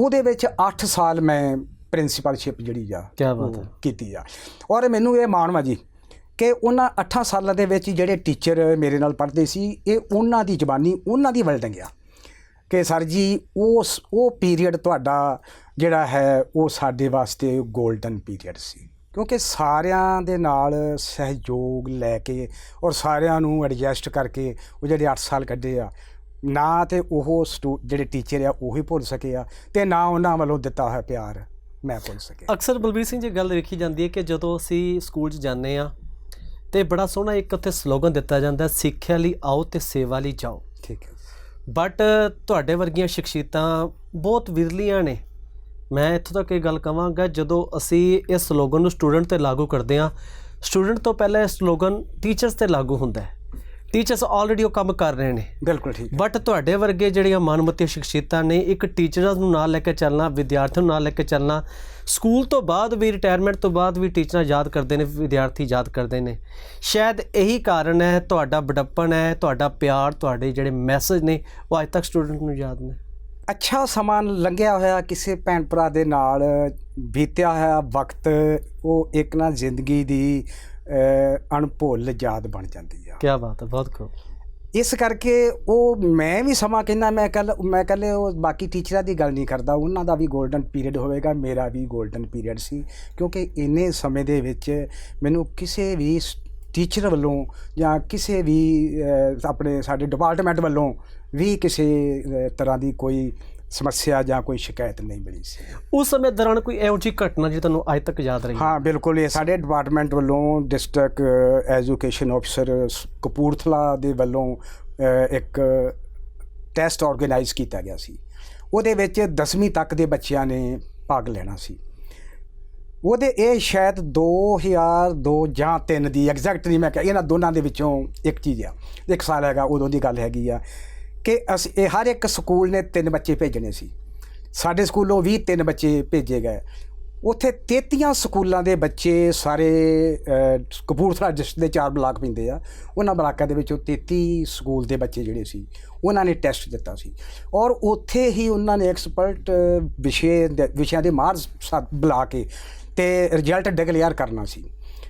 Speaker 2: ਉਹਦੇ ਵਿੱਚ 8 ਸਾਲ ਮੈਂ ਪ੍ਰਿੰਸੀਪਲਸ਼ਿਪ ਜਿਹੜੀ ਆ
Speaker 1: ਬਾਤ ਹੈ।
Speaker 2: ਕੀਤੀ ਆ ਔਰ ਮੈਨੂੰ ਇਹ ਮਾਣ ਵਾ ਜੀ ਕਿ ਉਹਨਾਂ 8 ਸਾਲਾਂ ਦੇ ਵਿੱਚ ਜਿਹੜੇ ਟੀਚਰ ਮੇਰੇ ਨਾਲ ਪੜ੍ਹਦੇ ਸੀ ਇਹ ਉਹਨਾਂ ਦੀ ਜ਼ਬਾਨੀ ਉਹਨਾਂ ਦੀ ਵਲਡਿੰਗ ਆ ਕਿ ਸਰ ਜੀ ਉਸ ਉਹ ਪੀਰੀਅਡ ਤੁਹਾਡਾ ਜਿਹੜਾ ਹੈ ਉਹ ਸਾਡੇ ਵਾਸਤੇ 골ਡਨ ਪੀਰੀਅਡ ਸੀ ਕਿਉਂਕਿ ਸਾਰਿਆਂ ਦੇ ਨਾਲ ਸਹਿਯੋਗ ਲੈ ਕੇ ਔਰ ਸਾਰਿਆਂ ਨੂੰ ਐਡਜਸਟ ਕਰਕੇ ਉਹ ਜਿਹੜੇ 8 ਸਾਲ ਕੱਢੇ ਆ ਨਾ ਤੇ ਉਹ ਜਿਹੜੇ ਟੀਚਰ ਆ ਉਹੀ ਭੁੱਲ ਸਕੇ ਆ ਤੇ ਨਾ ਉਹਨਾਂ ਵੱਲੋਂ ਦਿੱਤਾ ਹੋਇਆ ਪਿਆਰ ਮੈਂ ਭੁੱਲ ਸਕਿਆ।
Speaker 1: ਅਕਸਰ ਬਲਬੀਰ ਸਿੰਘ ਜੀ ਗੱਲ ਵੇਖੀ ਜਾਂਦੀ ਹੈ ਕਿ ਜਦੋਂ ਅਸੀਂ ਸਕੂਲ 'ਚ ਜਾਂਦੇ ਆ ਤੇ ਬੜਾ ਸੋਹਣਾ ਇੱਕ ਉੱਥੇ ਸਲੋਗਨ ਦਿੱਤਾ ਜਾਂਦਾ ਸਿੱਖਿਆ ਲਈ ਆਓ ਤੇ ਸੇਵਾ ਲਈ ਜਾਓ।
Speaker 2: ਠੀਕ ਹੈ।
Speaker 1: ਬਟ ਤੁਹਾਡੇ ਵਰਗੀਆਂ ਸ਼ਖਸੀਅਤਾਂ ਬਹੁਤ ਵਿਰਲੀਆਂ ਨੇ। ਮੈਂ ਇੱਥੋਂ ਤੱਕ ਇਹ ਗੱਲ ਕਵਾਂਗਾ ਜਦੋਂ ਅਸੀਂ ਇਸ ਸਲੋਗਨ ਨੂੰ ਸਟੂਡੈਂਟ ਤੇ ਲਾਗੂ ਕਰਦੇ ਹਾਂ ਸਟੂਡੈਂਟ ਤੋਂ ਪਹਿਲਾਂ ਇਹ ਸਲੋਗਨ ਟੀਚਰਸ ਤੇ ਲਾਗੂ ਹੁੰਦਾ ਹੈ। ਟੀਚਰਸ ਆਲਰੇਡੀ ਉਹ ਕੰਮ ਕਰ ਰਹੇ ਨੇ।
Speaker 2: ਬਿਲਕੁਲ ਠੀਕ
Speaker 1: ਬਟ ਤੁਹਾਡੇ ਵਰਗੇ ਜਿਹੜੀਆਂ ਮਨਮਤੀ ਸ਼ਖਸੀਅਤਾਂ ਨੇ ਇੱਕ ਟੀਚਰਾਂ ਨੂੰ ਨਾਲ ਲੈ ਕੇ ਚੱਲਣਾ ਵਿਦਿਆਰਥੀਆਂ ਨੂੰ ਨਾਲ ਲੈ ਕੇ ਚੱਲਣਾ ਸਕੂਲ ਤੋਂ ਬਾਅਦ ਵੀ ਰਿਟਾਇਰਮੈਂਟ ਤੋਂ ਬਾਅਦ ਵੀ ਟੀਚਰਾਂ ਯਾਦ ਕਰਦੇ ਨੇ ਵਿਦਿਆਰਥੀ ਯਾਦ ਕਰਦੇ ਨੇ। ਸ਼ਾਇਦ ਇਹੀ ਕਾਰਨ ਹੈ ਤੁਹਾਡਾ ਬੜੱਪਣ ਹੈ ਤੁਹਾਡਾ ਪਿਆਰ ਤੁਹਾਡੇ ਜਿਹੜੇ ਮੈਸੇਜ ਨੇ ਉਹ ਅੱਜ ਤੱਕ ਸਟੂਡੈਂਟ ਨੂੰ ਯਾਦ ਨੇ।
Speaker 2: ਅੱਛਾ ਸਮਾਂ ਲੰਘਿਆ ਹੋਇਆ ਕਿਸੇ ਭੈਣ ਭਰਾ ਦੇ ਨਾਲ ਬੀਤਿਆ ਹੋਇਆ ਵਕਤ ਉਹ ਇੱਕ ਨਾ ਜ਼ਿੰਦਗੀ ਦੀ ਅਣਭੁੱਲ ਯਾਦ ਬਣ ਜਾਂਦੀ ਆ।
Speaker 1: ਕੀ ਬਾਤ ਹੈ ਬਹੁਤ ਖੂਬ
Speaker 2: ਇਸ ਕਰਕੇ ਉਹ ਮੈਂ ਵੀ ਸਮਾਂ ਕਹਿੰਦਾ ਮੈਂ ਕੱਲ ਮੈਂ ਕੱਲੇ ਉਹ ਬਾਕੀ ਟੀਚਰਾਂ ਦੀ ਗੱਲ ਨਹੀਂ ਕਰਦਾ ਉਹਨਾਂ ਦਾ ਵੀ 골ਡਨ ਪੀਰੀਅਡ ਹੋਵੇਗਾ ਮੇਰਾ ਵੀ 골ਡਨ ਪੀਰੀਅਡ ਸੀ ਕਿਉਂਕਿ ਇੰਨੇ ਸਮੇਂ ਦੇ ਵਿੱਚ ਮੈਨੂੰ ਕਿਸੇ ਵੀ ਟੀਚਰ ਵੱਲੋਂ ਜਾਂ ਕਿਸੇ ਵੀ ਆਪਣੇ ਸਾਡੇ ਡਿਪਾਰਟਮੈਂਟ ਵੱਲੋਂ ਵੀ ਕਿਸੇ ਤਰ੍ਹਾਂ ਦੀ ਕੋਈ ਸਮੱਸਿਆ ਜਾਂ ਕੋਈ ਸ਼ਿਕਾਇਤ ਨਹੀਂ ਮਿਲੀ ਸੀ।
Speaker 1: ਉਸ ਸਮੇਂ ਦੌਰਾਨ ਕੋਈ ਇਹੋ ਜਿਹੀ ਘਟਨਾ ਜਿਹੜੀ ਤੁਹਾਨੂੰ ਅੱਜ ਤੱਕ ਯਾਦ ਰਹੀ?
Speaker 2: ਹਾਂ ਬਿਲਕੁਲ। ਇਹ ਸਾਡੇ ਡਿਪਾਰਟਮੈਂਟ ਵੱਲੋਂ ਡਿਸਟ੍ਰਿਕਟ ਐਜੂਕੇਸ਼ਨ ਅਫਸਰ ਕਪੂਰਥਲਾ ਦੇ ਵੱਲੋਂ ਇੱਕ ਟੈਸਟ ਆਰਗੇਨਾਈਜ਼ ਕੀਤਾ ਗਿਆ ਸੀ। ਉਹਦੇ ਵਿੱਚ 10ਵੀਂ ਤੱਕ ਦੇ ਬੱਚਿਆਂ ਨੇ ਭਾਗ ਲੈਣਾ ਸੀ। ਉਹਦੇ ਇਹ ਸ਼ਾਇਦ 2002 ਜਾਂ 3 ਦੀ ਐਗਜ਼ੈਕਟ ਨਹੀਂ ਮੈਂ ਕਹਿ, ਇਹਨਾਂ ਦੋਨਾਂ ਦੇ ਵਿੱਚੋਂ ਇੱਕ ਚੀਜ਼ ਆ। ਇੱਕ ਸਾਲ ਹੈਗਾ, ਉਦੋਂ ਦੀ ਗੱਲ ਹੈਗੀ ਆ ਕਿ ਅਸੀਂ ਇਹ ਹਰ ਇੱਕ ਸਕੂਲ ਨੇ ਤਿੰਨ ਬੱਚੇ ਭੇਜਣੇ ਸੀ। ਸਾਡੇ ਸਕੂਲੋਂ ਵੀ ਤਿੰਨ ਬੱਚੇ ਭੇਜੇ ਗਏ। ਉੱਥੇ 33 ਸਕੂਲਾਂ ਦੇ ਬੱਚੇ ਸਾਰੇ ਕਪੂਰਥਲਾ ਡਿਸਟ੍ਰਿਕਟ ਦੇ ਚਾਰ ਬਲਾਕ ਪੈਂਦੇ ਆ। ਉਹਨਾਂ ਬਲਾਕਾਂ ਦੇ ਵਿੱਚੋਂ 33 ਸਕੂਲ ਦੇ ਬੱਚੇ ਜਿਹੜੇ ਸੀ, ਉਹਨਾਂ ਨੇ ਟੈਸਟ ਦਿੱਤਾ ਸੀ। ਔਰ ਉੱਥੇ ਹੀ ਉਹਨਾਂ ਨੇ ਐਕਸਪਰਟ ਵਿਸ਼ੇ ਦੇ- ਵਿਸ਼ਿਆਂ ਦੇ ਮਾਹਰ ਸਾ- ਬੁਲਾ ਕੇ ਤੇ ਰਿਜ਼ਲਟ ਡਿਕਲੇਅਰ ਕਰਨਾ ਸੀ।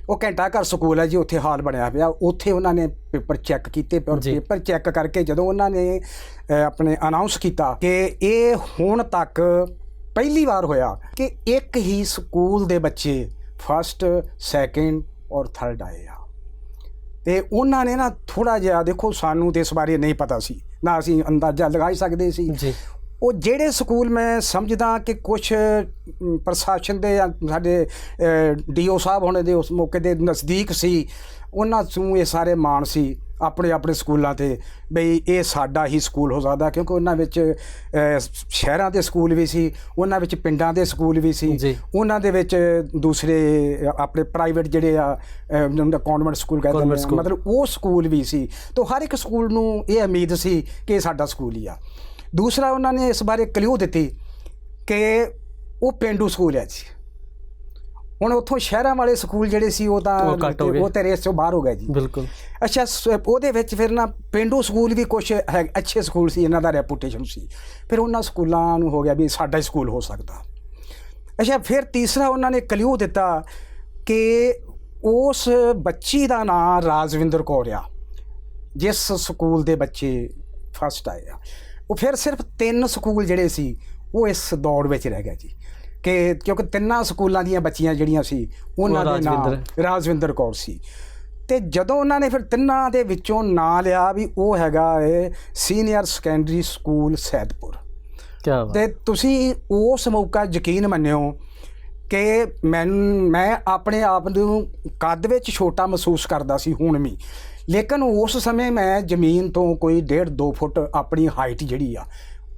Speaker 2: ਉਹ ਘੰਟਾ ਘਰ ਸਕੂਲ ਹੈ ਜੀ ਉੱਥੇ ਹਾਲ ਬਣਿਆ ਪਿਆ ਉੱਥੇ ਉਹਨਾਂ ਨੇ ਪੇਪਰ ਚੈੱਕ ਕੀਤੇ ਔਰ। ਪੇਪਰ ਚੈੱਕ ਕਰਕੇ ਜਦੋਂ ਉਹਨਾਂ ਨੇ ਆਪਣੇ ਅਨਾਉਂਸ ਕੀਤਾ ਕਿ ਇਹ ਹੁਣ ਤੱਕ ਪਹਿਲੀ ਵਾਰ ਹੋਇਆ ਕਿ ਇੱਕ ਹੀ ਸਕੂਲ ਦੇ ਬੱਚੇ ਫਸਟ ਸੈਕਿੰਡ ਔਰ ਥਰਡ ਆਏ ਆ। ਤੇ ਉਹਨਾਂ ਨੇ ਨਾ ਥੋੜਾ ਜਿਹਾ ਦੇਖੋ ਸਾਨੂੰ ਤੇ ਇਸ ਬਾਰੇ ਨਹੀਂ ਪਤਾ ਸੀ। ਨਾ ਅਸੀਂ ਅੰਦਾਜ਼ਾ ਲਗਾ ਹੀ ਸਕਦੇ ਸੀ।
Speaker 1: ਜੀ।
Speaker 2: ਉਹ ਜਿਹੜੇ ਸਕੂਲ ਮੈਂ ਸਮਝਦਾ ਕਿ ਕੁਝ ਪ੍ਰਸ਼ਾਸਨ ਦੇ ਜਾਂ ਸਾਡੇ ਡੀਓ ਸਾਹਿਬ ਹੋਣੇ ਦੇ ਉਸ ਮੌਕੇ ਦੇ ਨਜ਼ਦੀਕ ਸੀ ਉਹਨਾਂ ਨੂੰ ਇਹ ਸਾਰੇ ਮਾਣ ਸੀ ਆਪਣੇ ਆਪਣੇ ਸਕੂਲਾਂ ਤੇ ਬਈ ਇਹ ਸਾਡਾ ਹੀ ਸਕੂਲ ਹੋ ਸਕਦਾ ਕਿਉਂਕਿ ਉਹਨਾਂ ਵਿੱਚ ਸ਼ਹਿਰਾਂ ਦੇ ਸਕੂਲ ਵੀ ਸੀ ਉਹਨਾਂ ਵਿੱਚ ਪਿੰਡਾਂ ਦੇ ਸਕੂਲ ਵੀ ਸੀ। ਉਹਨਾਂ ਦੇ ਵਿੱਚ ਦੂਸਰੇ ਆਪਣੇ ਪ੍ਰਾਈਵੇਟ ਜਿਹੜੇ ਆ ਕਨਵੈਂਟ ਸਕੂਲ ਕਹਿੰਦੇ ਨੇ। ਮਤਲਬ ਉਹ ਸਕੂਲ ਵੀ ਸੀ ਤਾਂ ਹਰ ਇੱਕ ਸਕੂਲ ਨੂੰ ਇਹ ਉਮੀਦ ਸੀ ਕਿ ਇਹ ਸਾਡਾ ਸਕੂਲ ਹੀ ਆ ਦੂਸਰਾ ਉਹਨਾਂ ਨੇ ਇਸ ਬਾਰੇ ਕਲਿਊ ਦਿੱਤੀ ਕਿ ਉਹ ਪਿੰਡੂ ਸਕੂਲ ਹੈ ਜੀ। ਹੁਣ ਉੱਥੋਂ ਸ਼ਹਿਰਾਂ ਵਾਲੇ ਸਕੂਲ ਜਿਹੜੇ ਸੀ ਉਹ ਤਾਂ
Speaker 1: ਉਹ
Speaker 2: ਤੇ ਰੇਸ ਤੋਂ ਬਾਹਰ ਹੋ ਗਏ ਜੀ।
Speaker 1: ਬਿਲਕੁਲ।
Speaker 2: ਅੱਛਾ ਉਹਦੇ ਵਿੱਚ ਫਿਰ ਨਾ ਪਿੰਡੂ ਸਕੂਲ ਵੀ ਕੁਝ ਹੈ ਅੱਛੇ ਸਕੂਲ ਸੀ ਇਹਨਾਂ ਦਾ ਰੈਪੂਟੇਸ਼ਨ ਸੀ। ਫਿਰ ਉਹਨਾਂ ਸਕੂਲਾਂ ਨੂੰ ਹੋ ਗਿਆ ਵੀ ਸਾਡਾ ਹੀ ਸਕੂਲ ਹੋ ਸਕਦਾ। ਅੱਛਾ ਫਿਰ ਤੀਸਰਾ ਉਹਨਾਂ ਨੇ ਕਲਿਊ ਦਿੱਤਾ ਕਿ ਉਸ ਬੱਚੀ ਦਾ ਨਾਂ ਰਾਜਵਿੰਦਰ ਕੌਰ ਆ ਜਿਸ ਸਕੂਲ ਦੇ ਬੱਚੇ ਫਸਟ ਆਏ ਆ। ਉਹ ਫਿਰ ਸਿਰਫ ਤਿੰਨ ਸਕੂਲ ਜਿਹੜੇ ਸੀ ਉਹ ਇਸ ਦੌੜ ਵਿੱਚ ਰਹਿ ਗਏ ਜੀ। ਕਿ ਕਿਉਂਕਿ ਤਿੰਨਾਂ ਸਕੂਲਾਂ ਦੀਆਂ ਬੱਚੀਆਂ ਜਿਹੜੀਆਂ ਸੀ ਉਹਨਾਂ
Speaker 1: ਉਹ
Speaker 2: ਦੇ ਨਾਮ
Speaker 1: ਰਾਜਵਿੰਦਰ।
Speaker 2: ਰਾਜਵਿੰਦਰ ਕੌਰ ਸੀ। ਤੇ ਜਦੋਂ ਉਹਨਾਂ ਨੇ ਫਿਰ ਤਿੰਨਾਂ ਦੇ ਵਿੱਚੋਂ ਨਾਂ ਲਿਆ ਵੀ ਉਹ ਹੈਗਾ ਏ ਸੀਨੀਅਰ ਸੈਕੰਡਰੀ ਸਕੂਲ ਸੈਦਪੁਰ।
Speaker 1: ਕੀ ਬਾਤ।
Speaker 2: ਤੇ ਤੁਸੀਂ ਉਸ ਮੌਕਾ ਯਕੀਨ ਮੰਨਿਓ ਕਿ ਮੈਂ ਮੈਂ ਆਪਣੇ ਆਪ ਨੂੰ ਕੱਦ ਵਿੱਚ ਛੋਟਾ ਮਹਿਸੂਸ ਕਰਦਾ ਸੀ ਹੁਣ ਵੀ। ਲੇਕਿਨ ਉਸ ਸਮੇਂ ਮੈਂ ਜ਼ਮੀਨ ਤੋਂ ਕੋਈ 1.5 2 ਫੁੱਟ ਆਪਣੀ ਹਾਈਟ ਜਿਹੜੀ ਆ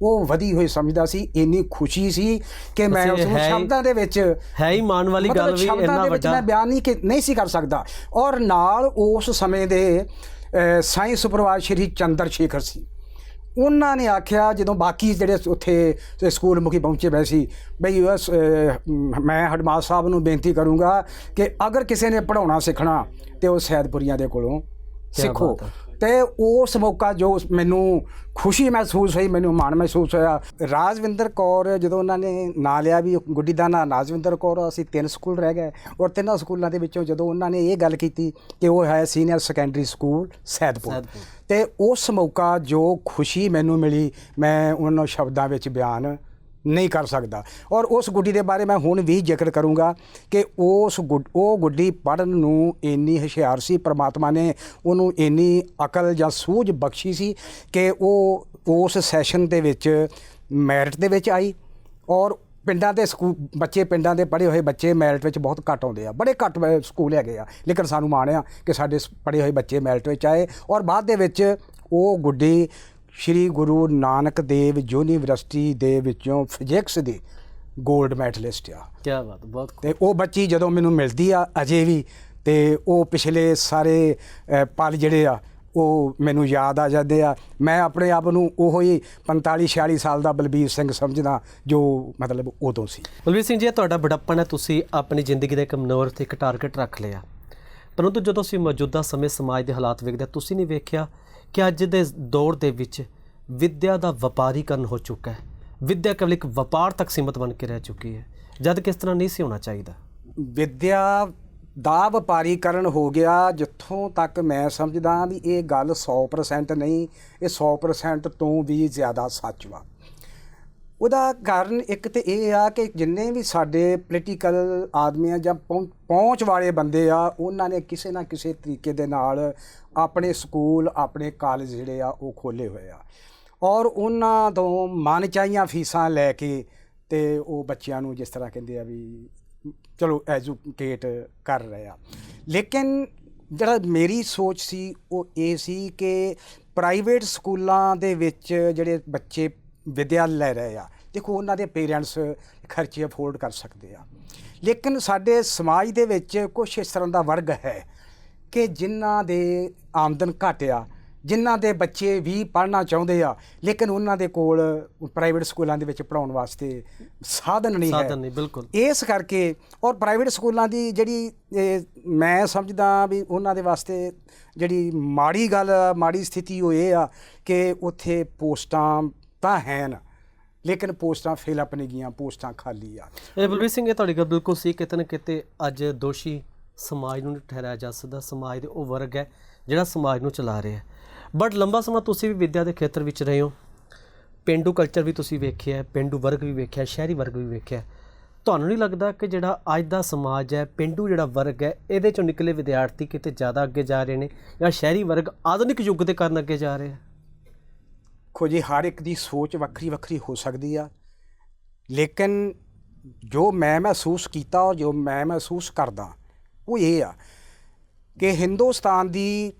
Speaker 2: ਉਹ ਵਧੀ ਹੋਈ ਸਮਝਦਾ ਸੀ ਇੰਨੀ ਖੁਸ਼ੀ ਸੀ ਕਿ ਮੈਂ ਉਸ ਨੂੰ ਸ਼ਬਦਾਂ ਦੇ ਵਿੱਚ
Speaker 1: ਹੈ ਹੀ ਮਾਣ ਵਾਲੀ ਗੱਲ ਵੀ ਇੰਨਾ ਵੱਡਾ।
Speaker 2: ਮੈਂ ਬਿਆਨ ਨਹੀਂ ਕਿ ਨਹੀਂ ਸੀ ਕਰ ਸਕਦਾ। ਔਰ ਨਾਲ ਉਸ ਸਮੇਂ ਦੇ ਸਾਇੰਸ ਸੁਪਰਵਾਈਜ਼ਰ ਸ਼੍ਰੀ ਚੰਦਰ ਸ਼ੇਖਰ ਸੀ। ਉਹਨਾਂ ਨੇ ਆਖਿਆ ਜਦੋਂ ਬਾਕੀ ਜਿਹੜੇ ਉੱਥੇ ਸਕੂਲ ਮੁਖੀ ਪਹੁੰਚੇ ਪਏ ਸੀ ਬਈ ਮੈਂ ਹਡਮਾਸ ਸਾਹਿਬ ਨੂੰ ਬੇਨਤੀ ਕਰੂੰਗਾ ਕਿ ਅਗਰ ਕਿਸੇ ਨੇ ਪੜਾਉਣਾ ਸਿੱਖਣਾ ਤੇ ਉਹ ਸੈਦਪੁਰੀਆਂ ਦੇ ਕੋਲੋਂ ਸਿੱਖੋ। ਤੇ ਉਸ ਮੌਕਾ ਜੋ ਮੈਨੂੰ ਖੁਸ਼ੀ ਮਹਿਸੂਸ ਹੋਈ ਮੈਨੂੰ ਮਾਣ ਮਹਿਸੂਸ ਹੋਇਆ ਰਾਜਵਿੰਦਰ ਕੌਰ ਜਦੋਂ ਉਹਨਾਂ ਨੇ ਨਾਂ ਲਿਆ ਵੀ ਗੁੱਡੀ ਦਾ ਨਾਂ ਰਾਜਵਿੰਦਰ ਕੌਰ ਅਸੀਂ ਤਿੰਨ ਸਕੂਲ ਰਹਿ ਗਏ ਔਰ ਤਿੰਨਾਂ ਸਕੂਲਾਂ ਦੇ ਵਿੱਚੋਂ ਜਦੋਂ ਉਹਨਾਂ ਨੇ ਇਹ ਗੱਲ ਕੀਤੀ ਕਿ ਉਹ ਹੈ senior secondary school Saidpur
Speaker 1: Saidpur.
Speaker 2: ਤੇ ਉਸ ਮੌਕਾ ਜੋ ਖੁਸ਼ੀ ਮੈਨੂੰ ਮਿਲੀ ਮੈਂ ਉਹਨਾਂ ਸ਼ਬਦਾਂ ਵਿੱਚ ਬਿਆਨ ਨਹੀਂ ਕਰ ਸਕਦਾ। ਔਰ ਉਸ ਗੁੱਡੀ ਦੇ ਬਾਰੇ ਮੈਂ ਹੁਣ ਵੀ ਜ਼ਿਕਰ ਕਰੂੰਗਾ ਕਿ ਉਸ ਗੁੱਡ- ਉਹ ਗੁੱਡੀ ਪੜਨ ਨੂੰ ਇੰਨੀ ਹੁਸ਼ਿਆਰ ਸੀ, ਪ੍ਰਮਾਤਮਾ ਨੇ ਉਹਨੂੰ ਇੰਨੀ ਅਕਲ ਜਾਂ ਸੂਝ ਬਖਸ਼ੀ ਸੀ ਕਿ ਉਹ ਉਸ ਸੈਸ਼ਨ ਦੇ ਵਿੱਚ ਮੈਰਿਟ ਦੇ ਵਿੱਚ ਆਈ ਔਰ ਪਿੰਡਾਂ ਦੇ ਸਕੂਲ ਬੱਚੇ ਪਿੰਡਾਂ ਦੇ ਪੜ੍ਹੇ ਹੋਏ ਬੱਚੇ ਮੈਰਿਟ ਵਿੱਚ ਬਹੁਤ ਘੱਟ ਆਉਂਦੇ ਆ। ਬੜੇ ਘੱਟ ਸਕੂਲ ਹੈਗੇ ਆ, ਲੇਕਿਨ ਸਾਨੂੰ ਮਾਣ ਆ ਕਿ ਸਾਡੇ ਸ- ਪੜ੍ਹੇ ਹੋਏ ਬੱਚੇ ਮੈਰਿਟ ਵਿੱਚ ਆਏ ਔਰ ਬਾਅਦ ਦੇ ਵਿੱਚ ਉਹ ਗੁੱਡੀ ਸ਼੍ਰੀ ਗੁਰੂ ਨਾਨਕ ਦੇਵ ਯੂਨੀਵਰਸਿਟੀ ਦੇ ਵਿੱਚੋਂ ਫਿਜ਼ਿਕਸ ਦੀ 골ਡ ਮੈਡਲਿਸਟ ਆ।
Speaker 1: ਕੀ ਬਾਤ ਬਹੁਤ।
Speaker 2: ਤੇ ਉਹ ਬੱਚੀ ਜਦੋਂ ਮੈਨੂੰ ਮਿਲਦੀ ਆ ਅਜੇ ਵੀ ਤੇ ਉਹ ਪਿਛਲੇ ਸਾਰੇ ਪਲ ਜਿਹੜੇ ਆ ਉਹ ਮੈਨੂੰ ਯਾਦ ਆ ਜਾਂਦੇ ਆ। ਮੈਂ ਆਪਣੇ ਆਪ ਨੂੰ ਉਹੋ ਹੀ 45 46 ਸਾਲ ਦਾ ਬਲਬੀਰ ਸਿੰਘ ਸਮਝਦਾ ਜੋ ਮਤਲਬ ਉਦੋਂ ਸੀ।
Speaker 1: ਬਲਵੀਰ ਸਿੰਘ ਜੀ ਤੁਹਾਡਾ ਬੜਾਪਣ ਹੈ ਤੁਸੀਂ ਆਪਣੀ ਜ਼ਿੰਦਗੀ ਦਾ ਇੱਕ ਮਨੋਰ ਤੇ ਇੱਕ ਟਾਰਗੇਟ ਰੱਖ ਲਿਆ। ਪਰੰਤੂ ਜਦੋਂ ਅਸੀਂ ਮੌਜੂਦਾ ਸਮੇਂ ਸਮਾਜ ਦੇ ਹਾਲਾਤ ਵੇਖਦੇ ਤੁਸੀਂ ਨਹੀਂ ਵੇਖਿਆ ਕਿ ਅੱਜ ਦੇ ਦੌਰ ਦੇ ਵਿੱਚ ਵਿੱਦਿਆ ਦਾ ਵਪਾਰੀਕਰਨ ਹੋ ਚੁੱਕਾ ਹੈ। ਵਿੱਦਿਆ ਕੇਵਲ ਇੱਕ ਵਪਾਰ ਤੱਕ ਸੀਮਤ ਬਣ ਕੇ ਰਹਿ ਚੁੱਕੀ ਹੈ। ਜਦ ਕਿ ਇਸ ਤਰ੍ਹਾਂ ਨਹੀਂ ਸੀ ਹੋਣਾ ਚਾਹੀਦਾ।
Speaker 2: ਵਿੱਦਿਆ ਦਾ ਵਪਾਰੀਕਰਨ ਹੋ ਗਿਆ ਜਿੱਥੋਂ ਤੱਕ ਮੈਂ ਸਮਝਦਾ ਵੀ ਇਹ ਗੱਲ 100% ਨਹੀਂ, ਇਹ 100% ਤੋਂ ਵੀ ਜ਼ਿਆਦਾ ਸੱਚ ਵਾ। ਉਹਦਾ ਕਾਰਨ ਇੱਕ ਤੇ ਇਹ ਆ ਕਿ ਜਿੰਨੇ ਵੀ ਸਾਡੇ ਪੋਲੀਟੀਕਲ ਆਦਮੀ ਆ ਜਾਂ ਪਹੁੰ- ਪਹੁੰਚ ਵਾਲੇ ਬੰਦੇ ਆ, ਉਹਨਾਂ ਨੇ ਕਿਸੇ ਨਾ ਕਿਸੇ ਤਰੀਕੇ ਦੇ ਨਾਲ ਆਪਣੇ ਸਕੂਲ, ਆਪਣੇ ਕਾਲਜ ਜਿਹੜੇ ਆ, ਉਹ ਖੋਲੇ ਹੋਏ ਆ। ਔਰ ਉਹਨਾਂ ਤੋਂ ਮਨ ਫੀਸਾਂ ਲੈ ਕੇ ਤੇ ਉਹ ਬੱਚਿਆਂ ਨੂੰ ਜਿਸ ਤਰ੍ਹਾਂ ਕਹਿੰਦੇ ਆ ਵੀ ਚਲੋ ਐਜੂਕੇਟ ਕਰ ਰਹੇ ਆ। ਲੇਕਿਨ ਜਿਹੜਾ ਮੇਰੀ ਸੋਚ ਸੀ, ਉਹ ਇਹ ਸੀ ਕਿ ਪ੍ਰਾਈਵੇਟ ਸਕੂਲਾਂ ਦੇ ਵਿੱਚ ਜਿਹੜੇ ਬੱਚੇ ਵਿਦਿਆ ਲੈ ਰਹੇ ਆ। ਦੇਖੋ ਉਹਨਾਂ ਦੇ ਪੇਰੈਂਟਸ ਖਰਚੇ ਅਫੋਰਡ ਕਰ ਸਕਦੇ ਆ। ਲੇਕਿਨ ਸਾਡੇ ਸਮਾਜ ਦੇ ਵਿੱਚ ਕੁਝ ਇਸ ਤਰ੍ਹਾਂ ਦਾ ਵਰਗ ਹੈ ਕਿ ਜਿਨ੍ਹਾਂ ਦੇ ਆਮਦਨ ਘੱਟ ਆ ਜਿਨ੍ਹਾਂ ਦੇ ਬੱਚੇ ਵੀ ਪੜ੍ਹਨਾ ਚਾਹੁੰਦੇ ਆ ਲੇਕਿਨ ਉਹਨਾਂ ਦੇ ਕੋਲ ਪ੍ਰਾਈਵੇਟ ਸਕੂਲਾਂ ਦੇ ਵਿੱਚ ਪੜਾਉਣ ਵਾਸਤੇ ਸਾਧਨ ਨਹੀਂ ਹੈ।
Speaker 1: ਸਾਧਨ ਨਹੀਂ ਬਿਲਕੁਲ।
Speaker 2: ਇਸ ਕਰਕੇ ਔਰ ਪ੍ਰਾਈਵੇਟ ਸਕੂਲਾਂ ਦੀ ਜਿਹੜੀ ਮੈਂ ਸਮਝਦਾ ਵੀ ਉਹਨਾਂ ਦੇ ਵਾਸਤੇ ਜਿਹੜੀ ਮਾੜੀ ਗੱਲ ਮਾੜੀ ਸਥਿਤੀ ਉਹ ਇਹ ਆ ਕਿ ਉੱਥੇ ਪੋਸਟਾਂ ਤਾਂ ਹੈ ਨਾ। ਲੇਕਿਨ ਪੋਸਟਾਂ ਫਿਲ ਅਪ ਨਹੀਂ ਗਈਆਂ ਪੋਸਟਾਂ ਖਾਲੀ ਆ।
Speaker 1: ਇਹ ਬਲਵੀਰ ਸਿੰਘ ਇਹ ਤੁਹਾਡੀ ਗੱਲ ਬਿਲਕੁਲ ਸੀ ਕਿਤੇ ਨਾ ਕਿਤੇ ਅੱਜ ਦੋਸ਼ੀ ਸਮਾਜ ਨੂੰ ਨਹੀਂ ਠਹਿਰਾਇਆ ਜਾ ਸਕਦਾ। ਸਮਾਜ ਦੇ ਉਹ ਵਰਗ ਹੈ ਜਿਹੜਾ ਸਮਾਜ ਨੂੰ ਚਲਾ ਰਿਹਾ ਹੈ। ਬਟ ਲੰਬਾ ਸਮਾਂ ਤੁਸੀਂ ਵੀ ਵਿੱਦਿਆ ਦੇ ਖੇਤਰ ਵਿੱਚ ਰਹੇ ਹੋ। ਪਿੰਡੂ ਕਲਚਰ ਵੀ ਤੁਸੀਂ ਵੇਖਿਆ ਹੈ, ਪਿੰਡੂ ਵਰਗ ਵੀ ਵੇਖਿਆ ਸ਼ਹਿਰੀ ਵਰਗ ਵੀ ਵੇਖਿਆ ਤੁਹਾਨੂੰ ਨਹੀਂ ਲੱਗਦਾ ਕਿ ਜਿਹੜਾ ਅੱਜ ਦਾ ਸਮਾਜ ਹੈ ਪਿੰਡੂ ਜਿਹੜਾ ਵਰਗ ਹੈ ਇਹਦੇ ਚੋਂ ਨਿਕਲੇ ਵਿਦਿਆਰਥੀ ਕਿਤੇ ਜ਼ਿਆਦਾ ਅੱਗੇ ਜਾ ਰਹੇ ਨੇ ਜਾਂ ਸ਼ਹਿਰੀ ਵਰਗ ਆਧੁਨਿਕ ਯੁੱਗ ਦੇ ਕਾਰਨ ਅੱਗੇ ਜਾ ਰਿਹਾ ਹੈ?
Speaker 2: ਦੇਖੋ ਜੀ ਹਰ ਇੱਕ ਦੀ ਸੋਚ ਵੱਖਰੀ ਵੱਖਰੀ ਹੋ ਸਕਦੀ ਆ। ਲੇਕਿਨ ਜੋ ਮੈਂ ਮਹਿਸੂਸ ਕੀਤਾ ਔਰ ਜੋ ਮੈਂ ਮਹਿਸੂਸ ਕਰਦਾ ਉਹ ਇਹ ਆ ਕਿ ਹਿੰਦੁਸਤਾਨ ਦੀ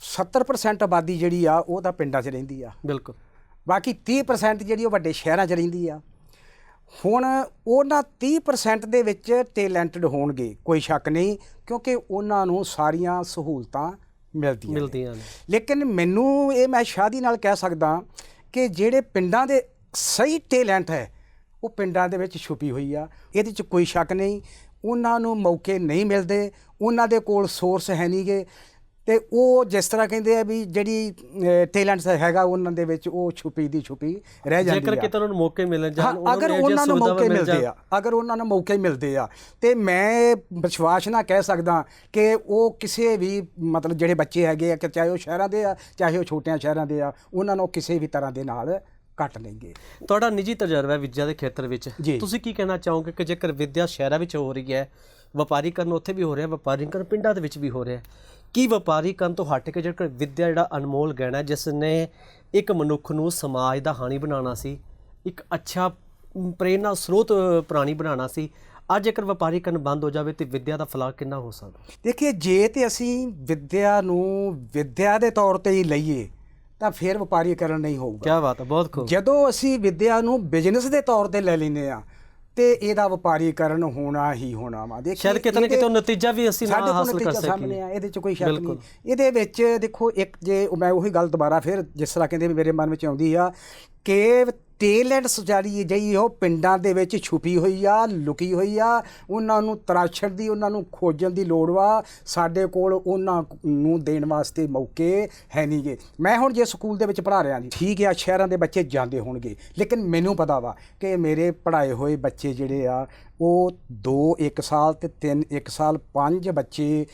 Speaker 2: 70% ਆਬਾਦੀ ਜਿਹੜੀ ਆ ਉਹ ਤਾਂ ਪਿੰਡਾਂ 'ਚ ਰਹਿੰਦੀ ਆ।
Speaker 1: ਬਿਲਕੁਲ।
Speaker 2: ਬਾਕੀ 30% ਜਿਹੜੀ ਉਹ ਵੱਡੇ ਸ਼ਹਿਰਾਂ 'ਚ ਰਹਿੰਦੀ ਆ। ਹੁਣ ਉਹਨਾਂ 30% ਦੇ ਵਿੱਚ ਟੈਲੈਂਟਡ ਹੋਣਗੇ ਕੋਈ ਸ਼ੱਕ ਨਹੀਂ ਕਿਉਂਕਿ ਉਹਨਾਂ ਨੂੰ ਸਾਰੀਆਂ ਸਹੂਲਤਾਂ ਮਿਲਦੀਆਂ।
Speaker 1: ਮਿਲਦੀਆਂ ਨੇ।
Speaker 2: ਲੇਕਿਨ ਮੈਨੂੰ ਇਹ ਮੈਂ ਸ਼ਾਦੀ ਨਾਲ ਕਹਿ ਸਕਦਾ ਕਿ ਜਿਹੜੇ ਪਿੰਡਾਂ ਦੇ ਸਹੀ ਟੈਲੈਂਟ ਹੈ ਉਹ ਪਿੰਡਾਂ ਦੇ ਵਿੱਚ ਛੁਪੀ ਹੋਈ ਆ। ਇਹਦੇ 'ਚ ਕੋਈ ਸ਼ੱਕ ਨਹੀਂ। ਉਹਨਾਂ ਨੂੰ ਮੌਕੇ ਨਹੀਂ ਮਿਲਦੇ। ਉਹਨਾਂ ਦੇ ਕੋਲ ਸੋਰਸ ਹੈ ਨਹੀਂਗੇ ਤੇ ਉਹ ਜਿਸ ਤਰ੍ਹਾਂ ਕਹਿੰਦੇ ਆ ਵੀ ਜਿਹੜੀ ਟੈਲੈਂਟ ਹੈਗਾ ਉਹਨਾਂ ਦੇ ਵਿੱਚ ਉਹ ਛੁਪੀ ਦੀ ਛੁਪੀ ਰਹਿ ਜਾਂਦੀ
Speaker 1: ਜੇਕਰ
Speaker 2: ਆ
Speaker 1: ਕਿਤੇ ਉਹਨਾਂ ਨੂੰ ਮੌਕੇ ਮਿਲਣ ਜਾਣ
Speaker 2: ਅਗਰ ਉਹਨਾਂ ਨੂੰ ਮੌਕੇ
Speaker 1: ਮਿਲ
Speaker 2: ਮਿਲਦੇ। ਆ ਅਗਰ ਉਹਨਾਂ ਨੂੰ ਮੌਕੇ ਮਿਲਦੇ ਆ ਤੇ ਮੈਂ ਵਿਸ਼ਵਾਸ ਨਾਲ ਕਹਿ ਸਕਦਾ ਕਿ ਉਹ ਕਿਸੇ ਵੀ ਮਤਲਬ ਜਿਹੜੇ ਬੱਚੇ ਹੈਗੇ ਆ ਕਿ ਚਾਹੇ ਉਹ ਸ਼ਹਿਰਾਂ ਦੇ ਆ ਚਾਹੇ ਉਹ ਛੋਟਿਆਂ ਸ਼ਹਿਰਾਂ ਦੇ ਆ ਉਹਨਾਂ ਨੂੰ ਕਿਸੇ ਵੀ ਤਰ੍ਹਾਂ ਦੇ ਨਾਲ ਘੱਟ ਨਹੀਂਗੇ
Speaker 1: ਤੁਹਾਡਾ ਨਿੱਜੀ ਤਜਰਬਾ ਹੈ ਵਿਦਿਆ ਦੇ ਖੇਤਰ ਵਿੱਚ। ਤੁਸੀਂ ਕੀ ਕਹਿਣਾ ਚਾਹੋਗੇ ਕਿ ਜੇਕਰ ਵਿਦਿਆ ਸ਼ਹਿਰਾਂ ਵਿੱਚ ਹੋ ਰਹੀ ਹੈ ਵਪਾਰੀਕਰਨ ਉੱਥੇ ਵੀ ਹੋ ਰਿਹਾ ਵਪਾਰੀਕਰਨ ਪਿੰਡਾਂ ਦੇ ਵਿੱਚ ਵੀ ਹੋ ਰਿਹਾ ਕੀ ਵਪਾਰੀਕਰਨ ਤੋਂ ਹਟ ਕੇ ਜੇਕਰ ਵਿਦਿਆ ਜਿਹੜਾ ਅਨਮੋਲ ਗਹਿਣਾ ਜਿਸ ਨੇ ਇੱਕ ਮਨੁੱਖ ਨੂੰ ਸਮਾਜ ਦਾ ਹਾਣੀ ਬਣਾਉਣਾ ਸੀ ਇੱਕ ਅੱਛਾ ਅਮ, ਪ੍ਰੇਰਨਾ ਸਰੋਤ ਪ੍ਰਾਣੀ ਬਣਾਉਣਾ ਸੀ ਅੱਜ ਜੇਕਰ ਵਪਾਰੀਕਰਨ ਬੰਦ ਹੋ ਜਾਵੇ ਤੇ ਵਿਦਿਆ ਦਾ ਫਲਾਹ ਕਿੰਨਾ ਹੋ ਸਕਦਾ?
Speaker 2: ਦੇਖੀਏ ਜੇ ਤੇ ਅਸੀਂ ਵਿੱਦਿਆ ਨੂੰ ਵਿੱਦਿਆ ਦੇ ਤੌਰ ਤੇ ਹੀ ਲਈਏ ਤਾਂ ਫਿਰ ਵਪਾਰੀਕਰਨ ਨਹੀਂ ਹੋਊਗਾ।
Speaker 1: ਕੀ ਬਾਤ ਹੈ ਬਹੁਤ ਖੂਬ।
Speaker 2: ਜਦੋਂ ਅਸੀਂ ਵਿੱਦਿਆ ਨੂੰ ਬਿਜ਼ਨਸ ਦੇ ਤੌਰ ਤੇ ਲੈ ਲੈਂਦੇ ਆ ਤੇ ਇਹਦਾ ਵਪਾਰੀਕਰਨ ਹੋਣਾ ਹੀ ਹੋਣਾ ਵਾ। ਦੇਖੀ
Speaker 1: ਸ਼ਾਇਦ ਕਿਤੇ ਨਾ ਕਿਤੇ ਉਹ ਨਤੀਜਾ ਵੀ ਅਸੀਂ ਨਾ
Speaker 2: ਸਾਡੇ ਕੋਲ
Speaker 1: ਹਾਸਲ ਕਰ
Speaker 2: ਨਤੀਜਾ ਸਾਹਮਣੇ
Speaker 1: ਸਕੀਏ।
Speaker 2: ਆ ਇਹਦੇ ਚ ਕੋਈ ਸ਼ੱਕ। ਨਹੀਂ। ਇਹਦੇ ਵਿੱਚ ਦੇਖੋ ਇੱਕ ਜੇ ਮੈਂ ਉਹੀ ਗੱਲ ਦੁਬਾਰਾ ਫਿਰ ਜਿਸ ਤਰ੍ਹਾਂ ਕਹਿੰਦੇ ਮੇਰੇ ਮਨ ਵਿੱਚ ਆਉਂਦੀ ਆ ਕਿ ਟੇਲੈਂਟ ਸੁਚਾਰੀ ਜਈ ਉਹ ਪਿੰਡਾਂ ਦੇ ਵਿੱਚ ਛੁਪੀ ਹੋਈ ਆ, ਲੁਕੀ ਹੋਈ ਆ। ਉਹਨਾਂ ਨੂੰ ਤਰਾਸ਼ਣ ਦੀ, ਉਹਨਾਂ ਨੂੰ ਖੋਜਣ ਦੀ ਲੋੜ ਵਾ। ਸਾਡੇ ਕੋਲ ਉਹਨਾਂ ਨੂੰ ਦੇਣ ਵਾਸਤੇ ਮੌਕੇ ਹੈ ਨਹੀਂਗੇ ਮੈਂ ਹੁਣ ਜੇ ਸਕੂਲ ਦੇ ਵਿੱਚ ਪੜ੍ਹਾ ਰਿਹਾ ਜੀ, ਠੀਕ ਆ, ਸ਼ਹਿਰਾਂ ਦੇ ਬੱਚੇ ਜਾਂਦੇ ਹੋਣਗੇ। ਲੇਕਿਨ ਮੈਨੂੰ ਪਤਾ ਵਾ ਕਿ ਮੇਰੇ ਪੜ੍ਹਾਏ ਹੋਏ ਬੱਚੇ ਜਿਹੜੇ ਆ, ਉਹ 2 1 ਸਾਲ ਤੇ 3 1 ਸਾਲ 5 ਬੱਚੇ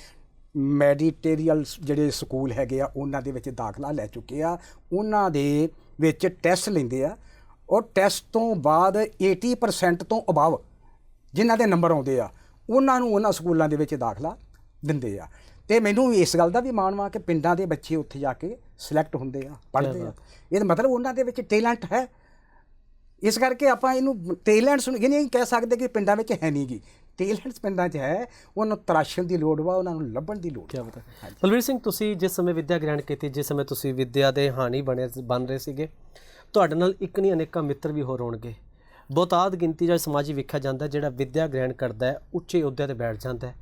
Speaker 2: ਮੈਡੀਟੇਰੀਅਲ ਜਿਹੜੇ ਸਕੂਲ ਹੈਗੇ ਆ, ਉਹਨਾਂ ਦੇ ਵਿੱਚ ਦਾਖਲਾ ਲੈ ਚੁੱਕੇ ਆ। ਉਹਨਾਂ ਦੇ ਵਿੱਚ ਟੈਸਟ ਲੈਂਦੇ ਆ। ਔਰ ਟੈਸਟ ਤੋਂ ਬਾਅਦ 80% ਤੋਂ ਅਬਵ ਜਿਨ੍ਹਾਂ ਦੇ ਨੰਬਰ ਆਉਂਦੇ ਆ ਉਹਨਾਂ ਨੂੰ ਉਹਨਾਂ ਸਕੂਲਾਂ ਦੇ ਵਿੱਚ ਦਾਖਲਾ ਦਿੰਦੇ ਆ। ਤੇ ਮੈਨੂੰ ਇਸ ਗੱਲ ਦਾ ਵੀ ਮਾਣ ਵਾ ਕਿ ਪਿੰਡਾਂ ਦੇ ਬੱਚੇ ਉੱਥੇ ਜਾ ਕੇ ਸਿਲੈਕਟ ਹੁੰਦੇ ਆ ਪੜ੍ਹਦੇ ਆ। ਇਹਦਾ ਮਤਲਬ ਉਹਨਾਂ ਦੇ ਵਿੱਚ ਟੈਲੈਂਟ ਹੈ। ਇਸ ਕਰਕੇ ਆਪਾਂ ਇਹਨੂੰ ਟੈਲੈਂਟਸ ਨੂੰ ਇਹ ਨਹੀਂ ਕਹਿ ਸਕਦੇ ਕਿ ਪਿੰਡਾਂ ਵਿੱਚ ਹੈ ਨਹੀਂਗੀ ਟੈਲੈਂਟਸ ਪਿੰਡਾਂ 'ਚ ਹੈ ਉਹਨਾਂ ਨੂੰ ਤਰਾਸ਼ਣ ਦੀ ਲੋੜ ਵਾ ਉਹਨਾਂ ਨੂੰ ਲੱਭਣ ਦੀ ਲੋੜ।
Speaker 1: ਕੀ ਬਤਾ ਬਲਵੀਰ ਸਿੰਘ ਤੁਸੀਂ ਜਿਸ ਸਮੇਂ ਵਿਦਿਆ ਗ੍ਰਹਿਣ ਕੀਤੀ ਜਿਸ ਸਮੇਂ ਤੁਸੀਂ ਵਿਦਿਆ ਦੇ ਹਾਣੀ ਬਣੇ ਬਣ ਰਹੇ ਸੀਗੇ ਤੁਹਾਡੇ ਨਾਲ ਇੱਕ ਨਹੀਂ ਅਨੇਕਾਂ ਮਿੱਤਰ ਵੀ ਹੋਰ ਹੋਣਗੇ। ਬਹੁਤਾਤ ਗਿਣਤੀ ਜਾਂ ਸਮਾਜੀ ਵੇਖਿਆ ਜਾਂਦਾ ਜਿਹੜਾ ਵਿੱਦਿਆ ਗ੍ਰਹਿਣ ਕਰਦਾ ਹੈ ਉੱਚੇ ਅਹੁਦਿਆਂ ਤੇ ਬੈਠ ਜਾਂਦਾ ਹੈ।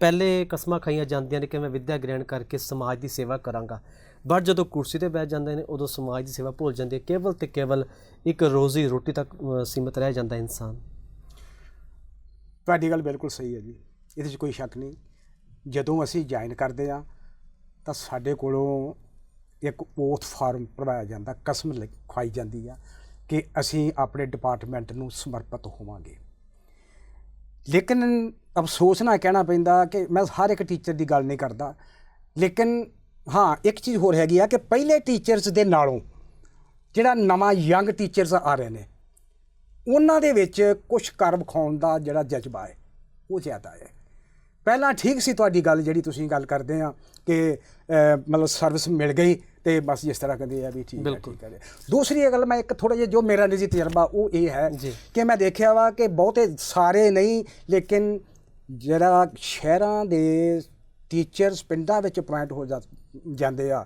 Speaker 1: ਪਹਿਲੇ ਕਸਮਾਂ ਖਾਈਆਂ ਜਾਂਦੀਆਂ ਨੇ ਕਿ ਮੈਂ ਵਿੱਦਿਆ ਗ੍ਰਹਿਣ ਕਰਕੇ ਸਮਾਜ ਦੀ ਸੇਵਾ ਕਰਾਂਗਾ। ਬਟ ਜਦੋਂ ਕੁਰਸੀ ਤੇ ਬੈਠ ਜਾਂਦੇ ਨੇ ਉਦੋਂ ਸਮਾਜ ਦੀ ਸੇਵਾ ਭੁੱਲ ਜਾਂਦੀ ਹੈ। ਕੇਵਲ ਤੇ ਕੇਵਲ ਇੱਕ ਰੋਜ਼ੀ ਰੋਟੀ ਤੱਕ ਅ, ਸੀਮਤ ਰਹਿ ਜਾਂਦਾ ਇਨਸਾਨ।
Speaker 2: ਤੁਹਾਡੀ ਗੱਲ ਬਿਲਕੁਲ ਸਹੀ ਹੈ ਜੀ। ਇਹਦੇ 'ਚ ਕੋਈ ਸ਼ੱਕ ਨਹੀਂ। ਜਦੋਂ ਅਸੀਂ ਜੁਆਇਨ ਕਰਦੇ ਆ ਤਾਂ ਸਾਡੇ ਕੋਲੋਂ ਇੱਕ ਓਥ ਫਾਰਮ ਭਰਵਾਇਆ ਜਾਂਦਾ, ਕਸਮ ਲਿ- ਖਵਾਈ ਜਾਂਦੀ ਆ ਕਿ ਅਸੀਂ ਆਪਣੇ ਡਿਪਾਰਟਮੈਂਟ ਨੂੰ ਸਮਰਪਿਤ ਹੋਵਾਂਗੇ। ਲੇਕਿਨ ਅਫਸੋਸ ਨਾਲ ਕਹਿਣਾ ਪੈਂਦਾ ਕਿ ਮੈਂ ਹਰ ਇੱਕ ਟੀਚਰ ਦੀ ਗੱਲ ਨਹੀਂ ਕਰਦਾ। ਲੇਕਿਨ ਹਾਂ, ਇੱਕ ਚੀਜ਼ ਹੋਰ ਹੈਗੀ ਆ ਕਿ ਪਹਿਲੇ ਟੀਚਰਸ ਦੇ ਨਾਲੋਂ ਜਿਹੜਾ ਨਵਾਂ ਯੰਗ ਟੀਚਰਸ ਆ ਰਹੇ ਨੇ, ਉਹਨਾਂ ਦੇ ਵਿੱਚ ਕੁਝ ਕਰ ਵਿਖਾਉਣ ਦਾ ਜਿਹੜਾ ਜਜ਼ਬਾ ਹੈ, ਉਹ ਜ਼ਿਆਦਾ ਹੈ। ਪਹਿਲਾਂ ਠੀਕ ਸੀ ਤੁਹਾਡੀ ਗੱਲ ਜਿਹੜੀ ਤੁਸੀਂ ਗੱਲ ਕਰਦੇ ਆ ਕਿ ਮਤਲਬ ਸਰਵਿਸ ਮਿਲ ਗਈ ਤੇ ਬਸ ਜਿਸ ਤਰ੍ਹਾਂ ਕਹਿੰਦੇ ਆ ਵੀ ਠੀਕ ਹੈ
Speaker 1: ਬਿਲਕੁਲ।
Speaker 2: ਠੀਕ ਹੈ ਦੂਸਰੀ ਇਹ ਗੱਲ ਮੈਂ ਇੱਕ ਥੋੜਾ ਜਿਹਾ ਜੋ ਮੇਰਾ ਨਿੱਜੀ ਤਜਰਬਾ ਉਹ ਇਹ ਹੈ। ਕਿ ਮੈਂ ਦੇਖਿਆ ਵਾ ਕਿ ਬਹੁਤੇ ਸਾਰੇ ਨਹੀਂ ਲੇਕਿਨ ਜਿਹੜਾ ਸ਼ਹਿਰਾਂ ਦੇ ਟੀਚਰਸ ਪਿੰਡਾਂ ਵਿੱਚ ਅਪਾਇੰਟ ਹੋ ਜਾਂਦੇ ਆ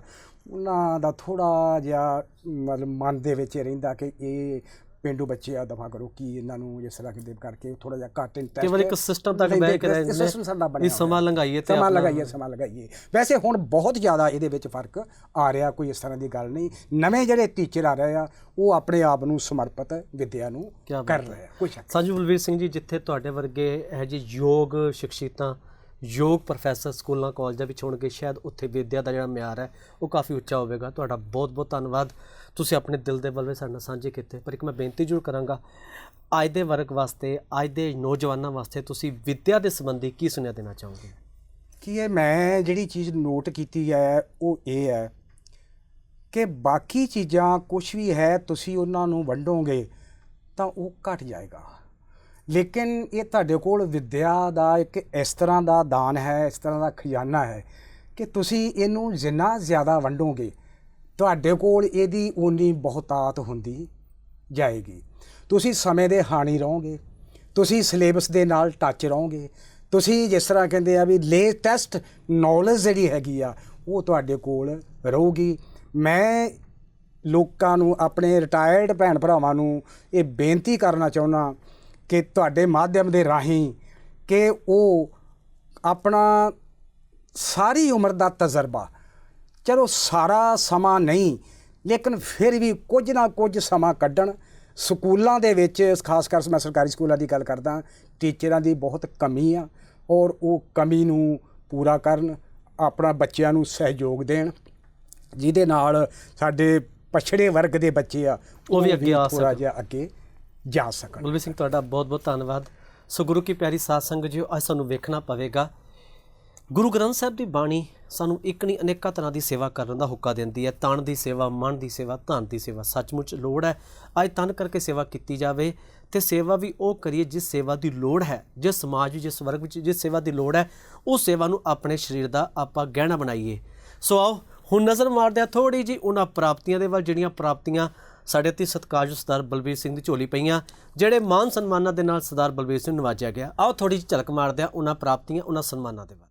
Speaker 2: ਉਹਨਾਂ ਦਾ ਥੋੜਾ ਜਿਹਾ ਮਤਲਬ ਮਨ ਦੇ ਵਿੱਚ ਰਹਿੰਦਾ ਕਿ ਇਹ ਪਿੰਡੂ ਬੱਚੇ ਆ ਦਫਾ ਕਰੋ ਕੀ ਇਹਨਾਂ ਨੂੰ ਇਸ ਤਰ੍ਹਾਂ ਕਿਤੇ ਕਰਕੇ ਥੋੜਾ ਜਿਹਾ ਘੱਟ ਇੰਟਰਸਟ
Speaker 1: ਕੇਵਲ ਇੱਕ system ਤੱਕ ਬਹਿ ਕੇ ਰਹਿੰਦੇ।
Speaker 2: ਸਿਸਟਮ ਸਾਡਾ ਬਣਿਆ
Speaker 1: ਵੀ ਸਮਾਂ। ਲੰਘਾਈਏ ਤੇ
Speaker 2: ਸਮਾਂ ਲਗਾਈਏ ਸਮਾਂ ਲਗਾਈਏ ਵੈਸੇ ਹੁਣ ਬਹੁਤ ਜ਼ਿਆਦਾ ਇਹਦੇ ਵਿੱਚ ਫ਼ਰਕ ਆ ਰਿਹਾ ਕੋਈ ਇਸ ਤਰ੍ਹਾਂ ਦੀ ਗੱਲ ਨਹੀਂ ਨਵੇਂ ਜਿਹੜੇ ਟੀਚਰ ਆ ਰਹੇ ਆ ਉਹ ਆਪਣੇ ਆਪ ਨੂੰ ਸਮਰਪਿਤ ਵਿਦਿਆ ਨੂੰ ਕਰ। ਰਹੇ ਆ ਕੋਈ ਸ਼ੱਕ
Speaker 1: ਸਾਂਝੂ ਬਲਵੀਰ ਸਿੰਘ ਜੀ ਜਿੱਥੇ ਤੁਹਾਡੇ ਵਰਗੇ ਇਹ ਜੀ ਯੋਗ ਸ਼ਖਸੀਅਤਾਂ ਯੋਗ ਪ੍ਰੋਫੈਸਰ ਸਕੂਲਾਂ ਕਾਲਜਾਂ ਵਿੱਚ ਹੋਣਗੇ ਸ਼ਾਇਦ ਉੱਥੇ ਵਿਦਿਆ ਦਾ ਜਿਹੜਾ ਮਿਆਰ ਹੈ ਉਹ ਕਾਫੀ ਉੱਚਾ ਹੋਵੇਗਾ ਤੁਹਾਡਾ ਬਹੁਤ ਬਹੁਤ ਧੰਨਵਾਦ ਤੁਸੀਂ ਆਪਣੇ ਦਿਲ ਦੇ ਬਲਵੇ ਸਾਡੇ ਨਾਲ ਸਾਂਝੇ ਕੀਤੇ। ਪਰ ਇੱਕ ਮੈਂ ਬੇਨਤੀ ਜ਼ਰੂਰ ਕਰਾਂਗਾ, ਅੱਜ ਦੇ ਵਰਗ ਵਾਸਤੇ, ਅੱਜ ਦੇ ਨੌਜਵਾਨਾਂ ਵਾਸਤੇ ਤੁਸੀਂ ਵਿੱਦਿਆ ਦੇ ਸੰਬੰਧੀ ਕੀ ਸੁਨੇਹਾ ਦੇਣਾ ਚਾਹੋਗੇ?
Speaker 2: ਕੀ ਇਹ ਮੈਂ ਜਿਹੜੀ ਚੀਜ਼ ਨੋਟ ਕੀਤੀ ਹੈ, ਉਹ ਇਹ ਹੈ ਕਿ ਬਾਕੀ ਚੀਜ਼ਾਂ ਕੁਝ ਵੀ ਹੈ, ਤੁਸੀਂ ਉਹਨਾਂ ਨੂੰ ਵੰਡੋਗੇ ਤਾਂ ਉਹ ਘਟ ਜਾਏਗਾ। ਲੇਕਿਨ ਇਹ ਤੁਹਾਡੇ ਕੋਲ ਵਿਦਿਆ ਦਾ ਇੱਕ ਇਸ ਤਰ੍ਹਾਂ ਦਾ ਦਾਨ ਹੈ, ਇਸ ਤਰ੍ਹਾਂ ਦਾ ਖਜ਼ਾਨਾ ਹੈ ਕਿ ਤੁਸੀਂ ਇਹਨੂੰ ਜਿੰਨਾ ਜ਼ਿਆਦਾ ਵੰਡੋਗੇ ਤੁਹਾਡੇ ਕੋਲ ਇਹਦੀ ਓਨੀ ਬਹੁਤਾਤ ਹੁੰਦੀ ਜਾਏਗੀ। ਤੁਸੀਂ ਸਮੇਂ ਦੇ ਹਾਣੀ ਰਹੋਗੇ। ਤੁਸੀਂ ਸਿਲੇਬਸ ਦੇ ਨਾਲ ਟੱਚ ਰਹੋਗੇ। ਤੁਸੀਂ ਜਿਸ ਤਰ੍ਹਾਂ ਕਹਿੰਦੇ ਆ ਵੀ ਲੇਟੈਸਟ ਨੌਲੇਜ ਜਿਹੜੀ ਹੈਗੀ ਆ, ਉਹ ਤੁਹਾਡੇ ਕੋਲ ਰਹੂਗੀ। ਮੈਂ ਲੋਕਾਂ ਨੂੰ, ਆਪਣੇ ਰਿਟਾਇਰਡ ਭੈਣ ਭਰਾਵਾਂ ਨੂੰ ਇਹ ਬੇਨਤੀ ਕਰਨਾ ਚਾਹੁੰਦਾ ਕਿ ਤੁਹਾਡੇ ਮਾਧਿਅਮ ਦੇ ਰਾਹੀਂ ਕਿ ਉਹ ਆਪਣਾ ਸਾਰੀ ਉਮਰ ਦਾ ਤਜਰਬਾ ਚਲੋ ਸਾਰਾ ਸਮਾਂ ਨਹੀਂ ਲੇਕਿਨ ਫਿਰ ਵੀ ਕੁਝ ਨਾ ਕੁਝ ਸਮਾਂ ਕੱਢਣ। ਸਕੂਲਾਂ ਦੇ ਵਿੱਚ ਖਾਸ ਕਰ ਮੈਂ ਸਰਕਾਰੀ ਸਕੂਲਾਂ ਦੀ ਗੱਲ ਕਰਦਾ ਟੀਚਰਾਂ ਦੀ ਬਹੁਤ ਕਮੀ ਆ ਔਰ ਉਹ ਕਮੀ ਨੂੰ ਪੂਰਾ ਕਰਨ ਆਪਣਾ ਬੱਚਿਆਂ ਨੂੰ ਸਹਿਯੋਗ ਦੇਣ ਜਿਹਦੇ ਨਾਲ ਸਾਡੇ ਪਛੜੇ ਵਰਗ ਦੇ ਬੱਚੇ ਆ
Speaker 1: ਉਹ ਵੀ ਅੱਗੇ ਆ ਸਕਣ।
Speaker 2: ਜਿਹਾ ਅੱਗੇ ਜਾ ਸਕਣ।
Speaker 1: ਬਲਵੀਰ ਸਿੰਘ ਤੁਹਾਡਾ ਬਹੁਤ ਬਹੁਤ ਧੰਨਵਾਦ। ਸੋ ਗੁਰੂ ਕੀ ਪਿਆਰੀ ਸਾਧ ਸੰਗਤ ਜੀ ਅੱਜ ਸਾਨੂੰ ਵੇਖਣਾ ਪਵੇਗਾ ਗੁਰੂ ਗ੍ਰੰਥ ਸਾਹਿਬ ਦੀ ਬਾਣੀ ਸਾਨੂੰ ਇੱਕ ਨਹੀਂ, ਅਨੇਕਾਂ ਤਰ੍ਹਾਂ ਦੀ ਸੇਵਾ ਕਰਨ ਦਾ ਹੁੱਕਾ ਦਿੰਦੀ ਹੈ। ਤਨ ਦੀ ਸੇਵਾ, ਮਨ ਦੀ ਸੇਵਾ, ਧਨ ਦੀ ਸੇਵਾ, ਸੱਚਮੁੱਚ ਲੋੜ ਹੈ। ਅੱਜ ਤਨ ਕਰਕੇ ਸੇਵਾ ਕੀਤੀ ਜਾਵੇ ਤੇ ਸੇਵਾ ਵੀ ਉਹ ਕਰੀਏ ਜਿਸ ਸੇਵਾ ਦੀ ਲੋੜ ਹੈ, ਜਿਸ ਸਮਾਜ ਵਿੱਚ, ਜਿਸ ਵਰਗ ਵਿੱਚ ਜਿਸ ਸੇਵਾ ਦੀ ਲੋੜ ਹੈ, ਉਹ ਸੇਵਾ ਨੂੰ ਆਪਣੇ ਸਰੀਰ ਦਾ ਆਪਾਂ ਗਹਿਣਾ ਬਣਾਈਏ। ਸੋ ਆਓ, ਹੁਣ ਨਜ਼ਰ ਮਾਰਦੇ ਆ ਥੋੜੀ ਜੀ ਉਹਨਾਂ ਪ੍ਰਾਪਤੀਆਂ ਦੇ ਵੱਲ, ਜਿਹੜੀਆਂ ਪ੍ਰਾਪਤੀਆਂ ਸਾਡੇ ਅਤੀ ਸਤਿਕਾਰਯੋਗ ਸਰਦਾਰ ਬਲਬੀਰ ਸਿੰਘ ਦੀ ਝੋਲੀ ਪਈਆਂ, ਜਿਹੜੇ ਮਾਨ ਸਨਮਾਨਾਂ ਦੇ ਨਾਲ ਸਰਦਾਰ ਬਲਬੀਰ ਸਿੰਘ ਨੂੰ ਨਵਾਜਿਆ ਗਿਆ। ਆਓ ਥੋੜੀ ਜਿਹੀ ਝਲਕ ਮਾਰਦੇ ਆ ਉਹਨਾਂ ਪ੍ਰਾਪਤੀਆਂ, ਉਹਨਾਂ ਸਨਮਾਨਾਂ ਦੇ ਵੱਲ।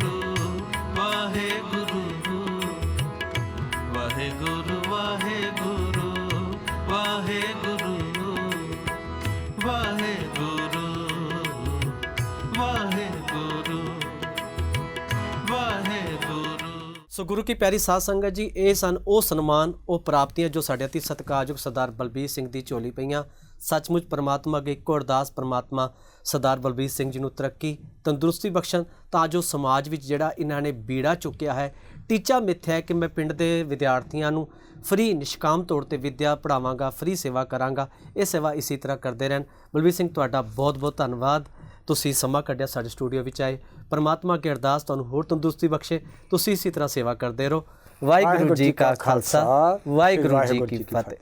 Speaker 1: ਸੋ ਗੁਰੂ ਕੀ ਪਿਆਰੀ ਸਾਧ ਸੰਗਤ ਜੀ, ਇਹ ਸਨ ਉਹ ਸਨਮਾਨ, ਉਹ ਪ੍ਰਾਪਤੀਆਂ ਜੋ ਸਾਡੇ ਅਤੀ ਸਤਿਕਾਰਯੋਗ ਸਰਦਾਰ ਬਲਬੀਰ ਸਿੰਘ ਦੀ ਝੋਲੀ ਪਈਆਂ। ਸੱਚਮੁੱਚ ਪਰਮਾਤਮਾ ਅੱਗੇ ਇੱਕੋ ਅਰਦਾਸ ਪਰਮਾਤਮਾ ਸਰਦਾਰ ਬਲਬੀਰ ਸਿੰਘ ਜੀ ਨੂੰ ਤਰੱਕੀ, ਤੰਦਰੁਸਤੀ ਬਖਸ਼ਣ, ਤਾਂ ਜੋ ਸਮਾਜ ਵਿੱਚ ਜਿਹੜਾ ਇਹਨਾਂ ਨੇ ਬੀੜਾ ਚੁੱਕਿਆ ਹੈ, ਟੀਚਾ ਮਿੱਥਿਆ ਹੈ ਕਿ ਮੈਂ ਪਿੰਡ ਦੇ ਵਿਦਿਆਰਥੀਆਂ ਨੂੰ ਫ੍ਰੀ ਨਿਸ਼ਕਾਮ ਤੌਰ ਤੇ ਵਿੱਦਿਆ ਪੜਾਵਾਂਗਾ ਫ੍ਰੀ ਸੇਵਾ ਕਰਾਂਗਾ, ਇਹ ਸੇਵਾ ਇਸੇ ਤਰ੍ਹਾਂ ਕਰਦੇ ਰਹਿਣ। ਬਲਬੀਰ ਸਿੰਘ, ਤੁਹਾਡਾ ਬਹੁਤ ਬਹੁਤ ਧੰਨਵਾਦ। ਤੁਸੀਂ ਸਮਾਂ ਕੱਢਿਆ ਸਾਡੇ ਸਟੂਡੀਓ ਵਿੱਚ ਆਏ। ਪਰਮਾਤਮਾ ਕੀ ਅਰਦਾਸ ਤੁਹਾਨੂੰ ਹੋਰ ਤੰਦਰੁਸਤੀ ਬਖਸ਼ੇ। ਤੁਸੀਂ ਇਸੇ ਤਰ੍ਹਾਂ ਸੇਵਾ ਕਰਦੇ ਰਹੋ। ਵਾਹਿਗੁਰੂ ਜੀ ਕਾ ਖਾਲਸਾ ਵਾਹਿਗੁਰੂ ਜੀ ਕੀ ਫਤਿਹ।